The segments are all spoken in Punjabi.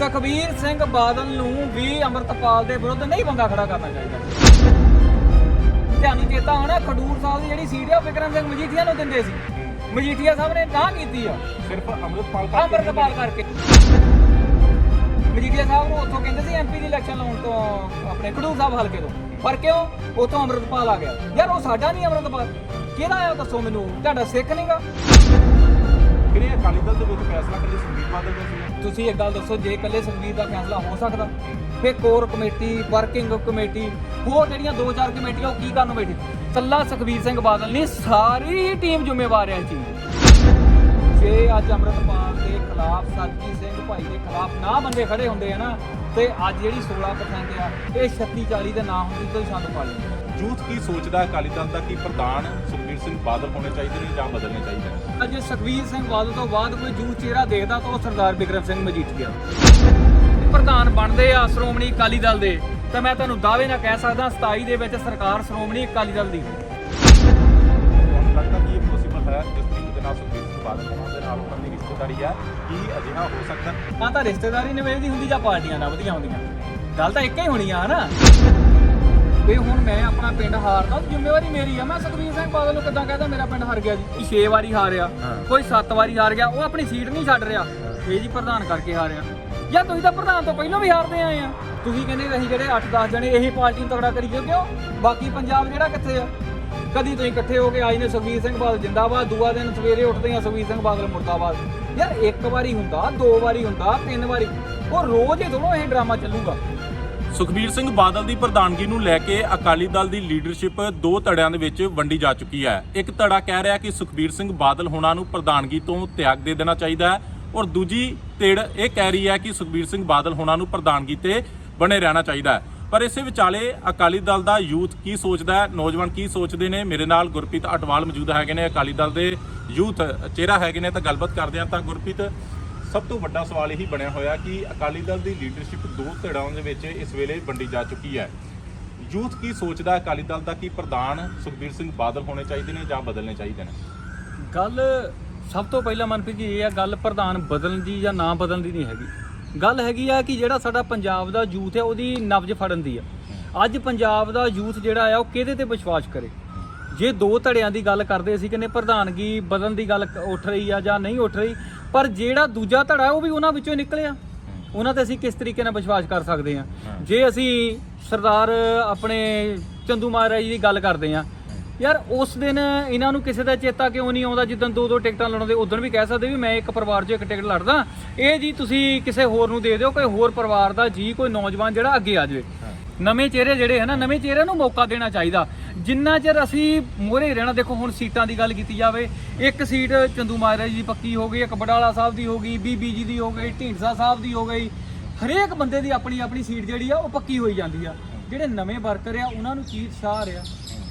ਸੁਖਬੀਰ ਸਿੰਘ ਬਾਦਲ ਨੂੰ ਵੀ ਅੰਮ੍ਰਿਤਪਾਲ ਦੇ ਵਿਰੁੱਧ ਨਹੀਂ ਬੰਦਾ ਖੜਾ ਕਰਨਾ ਚਾਹੀਦਾ। ਤੁਹਾਨੂੰ ਚੇਤਾ ਹੋਣਾ ਖਡੂਰ ਸਾਹਿਬ ਦੀ ਜਿਹੜੀ ਸੀਟ ਆ ਉਹ ਵਿਕਰਮ ਸਿੰਘ ਮਜੀਠੀਆ ਨੂੰ ਦਿੰਦੇ ਸੀ। ਮਜੀਠੀਆ ਸਾਹਿਬ ਨੇ ਨਾ ਕੀਤੀ ਆ। ਸਿਰਫ ਅੰਮ੍ਰਿਤਪਾਲ ਅੰਮ੍ਰਿਤਪਾਲ ਕਰਕੇ। ਮਜੀਠੀਆ ਸਾਹਿਬ ਨੂੰ ਉੱਥੋਂ ਕਹਿੰਦੇ ਸੀ ਐਮਪੀ ਦੀ ਇਲੈਕਸ਼ਨ ਲਾਉਣ ਤੋਂ ਆਪਣੇ ਖਡੂਰ ਸਾਹਿਬ ਹਲਕੇ ਤੋਂ। ਪਰ ਕਿਉਂ? ਉੱਥੋਂ ਅੰਮ੍ਰਿਤਪਾਲ ਆ ਗਿਆ। ਯਾਰ ਉਹ ਸਾਡਾ ਨਹੀਂ ਅੰਮ੍ਰਿਤਪਾਲ। ਕਿਹਦਾ ਆ ਦੱਸੋ ਮੈਨੂੰ? ਤੁਹਾਡਾ ਸਿੱਖ ਨਹੀਂਗਾ ਕਿਹੜੇ ਅਕਾਲੀ ਦਲ ਦੇ ਵਿੱਚ ਫੈਸਲਾ ਕਰੇ ਸੁਖਬੀਰ ਬਾਦਲ ਦਾ ਤੁਸੀਂ ਇੱਕ ਗੱਲ ਦੱਸੋ, ਜੇ ਇਕੱਲੇ ਸੁਖਬੀਰ ਦਾ ਫੈਸਲਾ ਹੋ ਸਕਦਾ, ਫਿਰ ਕੋਰ ਕਮੇਟੀ, ਵਰਕਿੰਗ ਕਮੇਟੀ, ਹੋਰ ਜਿਹੜੀਆਂ ਦੋ ਚਾਰ ਕਮੇਟੀਆਂ, ਉਹ ਕੀ ਕਰਨ ਬੈਠੀ? ਕੱਲਾ ਸੁਖਬੀਰ ਸਿੰਘ ਬਾਦਲ ਨਹੀਂ ਸਾਰੀ ਟੀਮ ਜ਼ਿੰਮੇਵਾਰ ਹੈ ਇਸ ਚੀਜ਼ ਜੇ ਅੱਜ ਅੰਮ੍ਰਿਤਪਾਲ ਦੇ ਖਿਲਾਫ ਸਤਜੀਤ ਸਿੰਘ ਭਾਈ ਦੇ ਖਿਲਾਫ ਨਾ ਬੰਦੇ ਖੜੇ ਹੁੰਦੇ ਆ ਨਾ, ਤੇ ਅੱਜ ਜਿਹੜੀ 16% ਆ, ਇਹ 36 40 ਦੇ ਨਾ ਹੁੰਦੀ ਤਾਂ ਸਾਨੂੰ ਪਾ ਲੈਂਦੇ। ਯੂਥ ਕੀ ਸੋਚਦਾ ਅਕਾਲੀ ਦਲ ਦਾ ਕੀ ਪ੍ਰਧਾਨ ਸੁਖਬੀਰ ਸਿੰਘ ਬਾਦਲ ਹੋਣੇ ਚਾਹੀਦੇ ਨੇ ਜਾਂ ਬਦਲਣੇ ਚਾਹੀਦੇ ਨੇ? ਅੱਜ ਸੁਖਬੀਰ ਸਿੰਘ ਬਾਦਲ ਤੋਂ ਬਾਅਦ ਕੋਈ ਜੂ ਚਿਹਰਾ ਦੇਖਦਾ ਤਾਂ ਉਹ ਸਰਦਾਰ ਬਿਕਰਮ ਸਿੰਘ ਮਜੀਠੀਆ ਪ੍ਰਧਾਨ ਬਣਦੇ ਆ ਸ਼੍ਰੋਮਣੀ ਅਕਾਲੀ ਦਲ ਦੇ ਤਾਂ ਮੈਂ ਤੁਹਾਨੂੰ ਦਾਅਵੇ ਨਾਲ ਕਹਿ ਸਕਦਾ 27 ਦੇ ਵਿੱਚ ਸਰਕਾਰ ਸ਼੍ਰੋਮਣੀ ਅਕਾਲੀ ਦਲ ਦੀ। ਲੱਗਦਾ ਕਿ ਇਹ ਪੋਸੀਬਲ ਹੈ ਜਿਸ ਤਰੀਕੇ ਦੇ ਨਾਲ ਸੁਖਬੀਰ ਸਿੰਘ ਬਾਦਲ ਹੋਣ ਦੇ ਨਾਲ ਉਹਨਾਂ ਦੀ ਰਿਸ਼ਤੇਦਾਰੀ ਹੈ ਕੀ ਅਜਿਹਾ ਹੋ ਸਕਦਾ? ਨਾ ਤਾਂ ਰਿਸ਼ਤੇਦਾਰੀ ਨਿਵੇਦੀ ਹੁੰਦੀ ਜਾਂ ਪਾਰਟੀਆਂ ਨਿਭਦੀਆਂ ਹੁੰਦੀਆਂ। ਗੱਲ ਤਾਂ ਇੱਕ ਹੀ ਹੋਣੀ ਆ ਨਾ ਵੀ ਹੁਣ ਮੈਂ ਆਪਣਾ ਪਿੰਡ ਹਾਰਦਾ ਜ਼ਿੰਮੇਵਾਰੀ ਮੇਰੀ ਆ। ਮੈਂ ਸੁਖਬੀਰ ਸਿੰਘ ਬਾਦਲ ਨੂੰ ਕਿੱਦਾਂ ਕਹਦਾ ਮੇਰਾ ਪਿੰਡ ਹਾਰ ਗਿਆ ਜੀ। 6 ਵਾਰੀ ਹਾਰਿਆ ਹਾਂ। ਕੋਈ 7 ਵਾਰੀ ਹਾਰ ਗਿਆ ਉਹ ਆਪਣੀ ਸੀਟ ਨਹੀਂ ਛੱਡ ਰਿਹਾ। ਇਹ ਜੀ ਪ੍ਰਧਾਨ ਕਰਕੇ ਹਾਰਿਆ। ਜਾਂ ਤੁਸੀਂ ਤਾਂ ਪ੍ਰਧਾਨ ਤੋਂ ਪਹਿਲਾਂ ਵੀ ਹਾਰਦੇ ਆਏ ਆ। ਤੁਸੀਂ ਕਹਿੰਦੇ ਅਸੀਂ ਜਿਹੜੇ 8-10 ਜਣੇ ਇਹੀ ਪਾਰਟੀ ਨੂੰ ਤਗੜਾ ਕਰੀਏ ਕਿਉਂ ਬਾਕੀ ਪੰਜਾਬ ਜਿਹੜਾ ਕਿੱਥੇ ਆ? ਕਦੀ ਤੁਸੀਂ ਇਕੱਠੇ ਹੋ ਕੇ ਆਈ ਨੇ ਸੁਖਬੀਰ ਸਿੰਘ ਬਾਦਲ ਜਿੰਦਾਬਾਦ ਦੂਆ ਦਿਨ ਸਵੇਰੇ ਉੱਠਦੇ ਆ ਸੁਖਬੀਰ ਸਿੰਘ ਬਾਦਲ ਮੁਰਦਾਬਾਦ। ਯਾਰ ਇੱਕ ਵਾਰੀ ਹੁੰਦਾ ਦੋ ਵਾਰੀ ਹੁੰਦਾ ਤਿੰਨ ਵਾਰੀ। ਉਹ ਰੋਜ਼ ਹੀ ਦੋਨੋਂ ਇਹ ਡਰਾਮਾ ਚੱਲੂਗਾ। ਸੁਖਬੀਰ ਸਿੰਘ ਬਾਦਲ ਦੀ ਪ੍ਰਧਾਨਗੀ ਨੂੰ ਲੈ ਕੇ ਅਕਾਲੀ ਦਲ ਦੀ ਲੀਡਰਸ਼ਿਪ ਦੋ ਧੜਿਆਂ ਦੇ ਵਿੱਚ ਵੰਡੀ ਜਾ ਚੁੱਕੀ ਹੈ। ਇੱਕ ਧੜਾ ਕਹਿ ਰਿਹਾ ਕਿ ਸੁਖਬੀਰ ਸਿੰਘ ਬਾਦਲ ਹੋਣਾ ਨੂੰ ਪ੍ਰਧਾਨਗੀ ਤੋਂ ਤਿਆਗ ਦੇ ਦੇਣਾ ਚਾਹੀਦਾ ਹੈ ਔਰ ਦੂਜੀ ਧਿਰ ਇਹ ਕਹਿ ਰਹੀ ਹੈ ਕਿ ਸੁਖਬੀਰ ਸਿੰਘ ਬਾਦਲ ਹੋਣਾ ਨੂੰ ਪ੍ਰਧਾਨਗੀ ਤੇ ਬਣੇ ਰਹਿਣਾ ਚਾਹੀਦਾ ਹੈ। ਪਰ ਇਸੇ ਵਿਚਾਲੇ ਅਕਾਲੀ ਦਲ ਦਾ ਯੂਥ ਕੀ ਸੋਚਦਾ ਹੈ? ਨੌਜਵਾਨ ਕੀ ਸੋਚਦੇ ਨੇ? ਮੇਰੇ ਨਾਲ ਗੁਰਪ੍ਰੀਤ ਅਟਵਾਲ ਮੌਜੂਦ ਹੈਗੇ ਨੇ। ਅਕਾਲੀ ਦਲ ਦੇ ਯੂਥ ਚਿਹਰਾ ਹੈਗੇ ਨੇ ਤਾਂ ਗੱਲਬਾਤ ਕਰਦੇ ਹਾਂ ਤਾਂ ਗੁਰਪ੍ਰੀਤ ਸਭ ਤੋਂ ਵੱਡਾ ਸਵਾਲ ਇਹੀ ਬਣਿਆ ਹੋਇਆ ਕਿ ਅਕਾਲੀ ਦਲ ਦੀ ਲੀਡਰਸ਼ਿਪ ਦੋ ਧਿਰਾਂ ਦੇ ਵਿੱਚ ਇਸ ਵੇਲੇ ਵੰਡੀ ਜਾ ਚੁੱਕੀ ਹੈ। ਯੂਥ ਕੀ ਸੋਚਦਾ ਅਕਾਲੀ ਦਲ ਦਾ ਕੀ ਪ੍ਰਧਾਨ ਸੁਖਬੀਰ ਸਿੰਘ ਬਾਦਲ ਹੋਣੇ ਚਾਹੀਦੇ ਨੇ ਜਾਂ ਬਦਲਣੇ ਚਾਹੀਦੇ ਨੇ? ਗੱਲ ਸਭ ਤੋਂ ਪਹਿਲਾਂ ਮਨਪ੍ਰੀਤ ਜੀ, ਇਹ ਆ ਗੱਲ ਪ੍ਰਧਾਨ ਬਦਲਣ ਦੀ ਜਾਂ ਨਾ ਬਦਲਣ ਦੀ ਨਹੀਂ ਹੈਗੀ। ਗੱਲ ਹੈਗੀ ਆ ਕਿ ਜਿਹੜਾ ਸਾਡਾ ਪੰਜਾਬ ਦਾ ਯੂਥ ਹੈ, ਉਹਦੀ ਨਬਜ ਫੜਨ ਦੀ ਆ। ਅੱਜ ਪੰਜਾਬ ਦਾ ਯੂਥ ਜਿਹੜਾ ਆ, ਉਹ ਕਿਹਦੇ ਤੇ ਵਿਸ਼ਵਾਸ ਕਰੇ? ਜੇ ਦੋ ਧੜਿਆਂ ਦੀ ਗੱਲ ਕਰਦੇ ਅਸੀਂ ਕਹਿੰਦੇ ਪ੍ਰਧਾਨਗੀ ਬਦਲਣ ਦੀ ਗੱਲ ਉੱਠ ਰਹੀ ਆ ਜਾਂ ਨਹੀਂ ਉੱਠ ਰਹੀ ਪਰ ਜਿਹੜਾ ਦੂਜਾ ਧੜਾ ਹੈ, ਉਹ ਵੀ ਉਹਨਾਂ ਵਿੱਚੋਂ ਨਿਕਲਿਆ ਉਹਨਾਂ ਤੇ ਅਸੀਂ ਕਿਸ ਤਰੀਕੇ ਨਾਲ ਵਿਸ਼ਵਾਸ ਕਰ ਸਕਦੇ ਹਾਂ। ਹਾਂ। ਜੇ ਅਸੀਂ ਸਰਦਾਰ ਆਪਣੇ ਚੰਦੂ ਮਹਾਰਾਜ ਜੀ ਦੀ ਗੱਲ ਕਰਦੇ ਹਾਂ ਯਾਰ ਉਸ ਦਿਨ ਇਹਨਾਂ ਨੂੰ ਕਿਸੇ ਦਾ ਚੇਤਾ ਕਿਉਂ ਨਹੀਂ ਆਉਂਦਾ ਜਿੱਦਣ ਦੋ ਦੋ ਟਿਕਟਾਂ ਲੜਾਉਂਦੇ ਉਦੋਂ ਵੀ ਕਹਿ ਸਕਦੇ ਵੀ ਮੈਂ ਇੱਕ ਪਰਿਵਾਰ 'ਚੋਂ ਇੱਕ ਟਿਕਟ ਲੜਦਾ। ਇਹ ਜੀ ਤੁਸੀਂ ਕਿਸੇ ਹੋਰ ਨੂੰ ਦੇ ਦਿਓ ਕੋਈ ਹੋਰ ਪਰਿਵਾਰ ਦਾ ਜੀ ਕੋਈ ਨੌਜਵਾਨ ਜਿਹੜਾ ਅੱਗੇ ਆ ਜਾਵੇ। ਨਵੇਂ ਚਿਹਰੇ ਜਿਹੜੇ ਹੈ ਨਾ ਨਵੇਂ ਚਿਹਰਿਆਂ ਨੂੰ ਮੌਕਾ ਦੇਣਾ ਚਾਹੀਦਾ। ਜਿੰਨਾ ਚਿਰ ਅਸੀਂ ਮੋਹਰੇ ਰਹਿਣਾ ਦੇਖੋ ਹੁਣ ਸੀਟਾਂ ਦੀ ਗੱਲ ਕੀਤੀ ਜਾਵੇ ਇੱਕ ਸੀਟ ਚੰਦੂ ਮਹਾਰਾਜ ਦੀ ਪੱਕੀ ਹੋ ਗਈ ਇੱਕ ਬਡਾਲਾ ਸਾਹਿਬ ਦੀ ਹੋ ਗਈ ਬੀਬੀ ਜੀ ਦੀ ਹੋ ਗਈ ਢੀਂਡਸਾ ਸਾਹਿਬ ਦੀ ਹੋ ਗਈ ਹਰੇਕ ਬੰਦੇ ਦੀ ਆਪਣੀ ਆਪਣੀ ਸੀਟ ਜਿਹੜੀ ਆ ਉਹ ਪੱਕੀ ਹੋਈ ਜਾਂਦੀ ਆ। ਜਿਹੜੇ ਨਵੇਂ ਵਰਕਰ ਆ ਉਹਨਾਂ ਨੂੰ ਕੀ ਉਤਸ਼ਾਹ ਰਿਹਾ?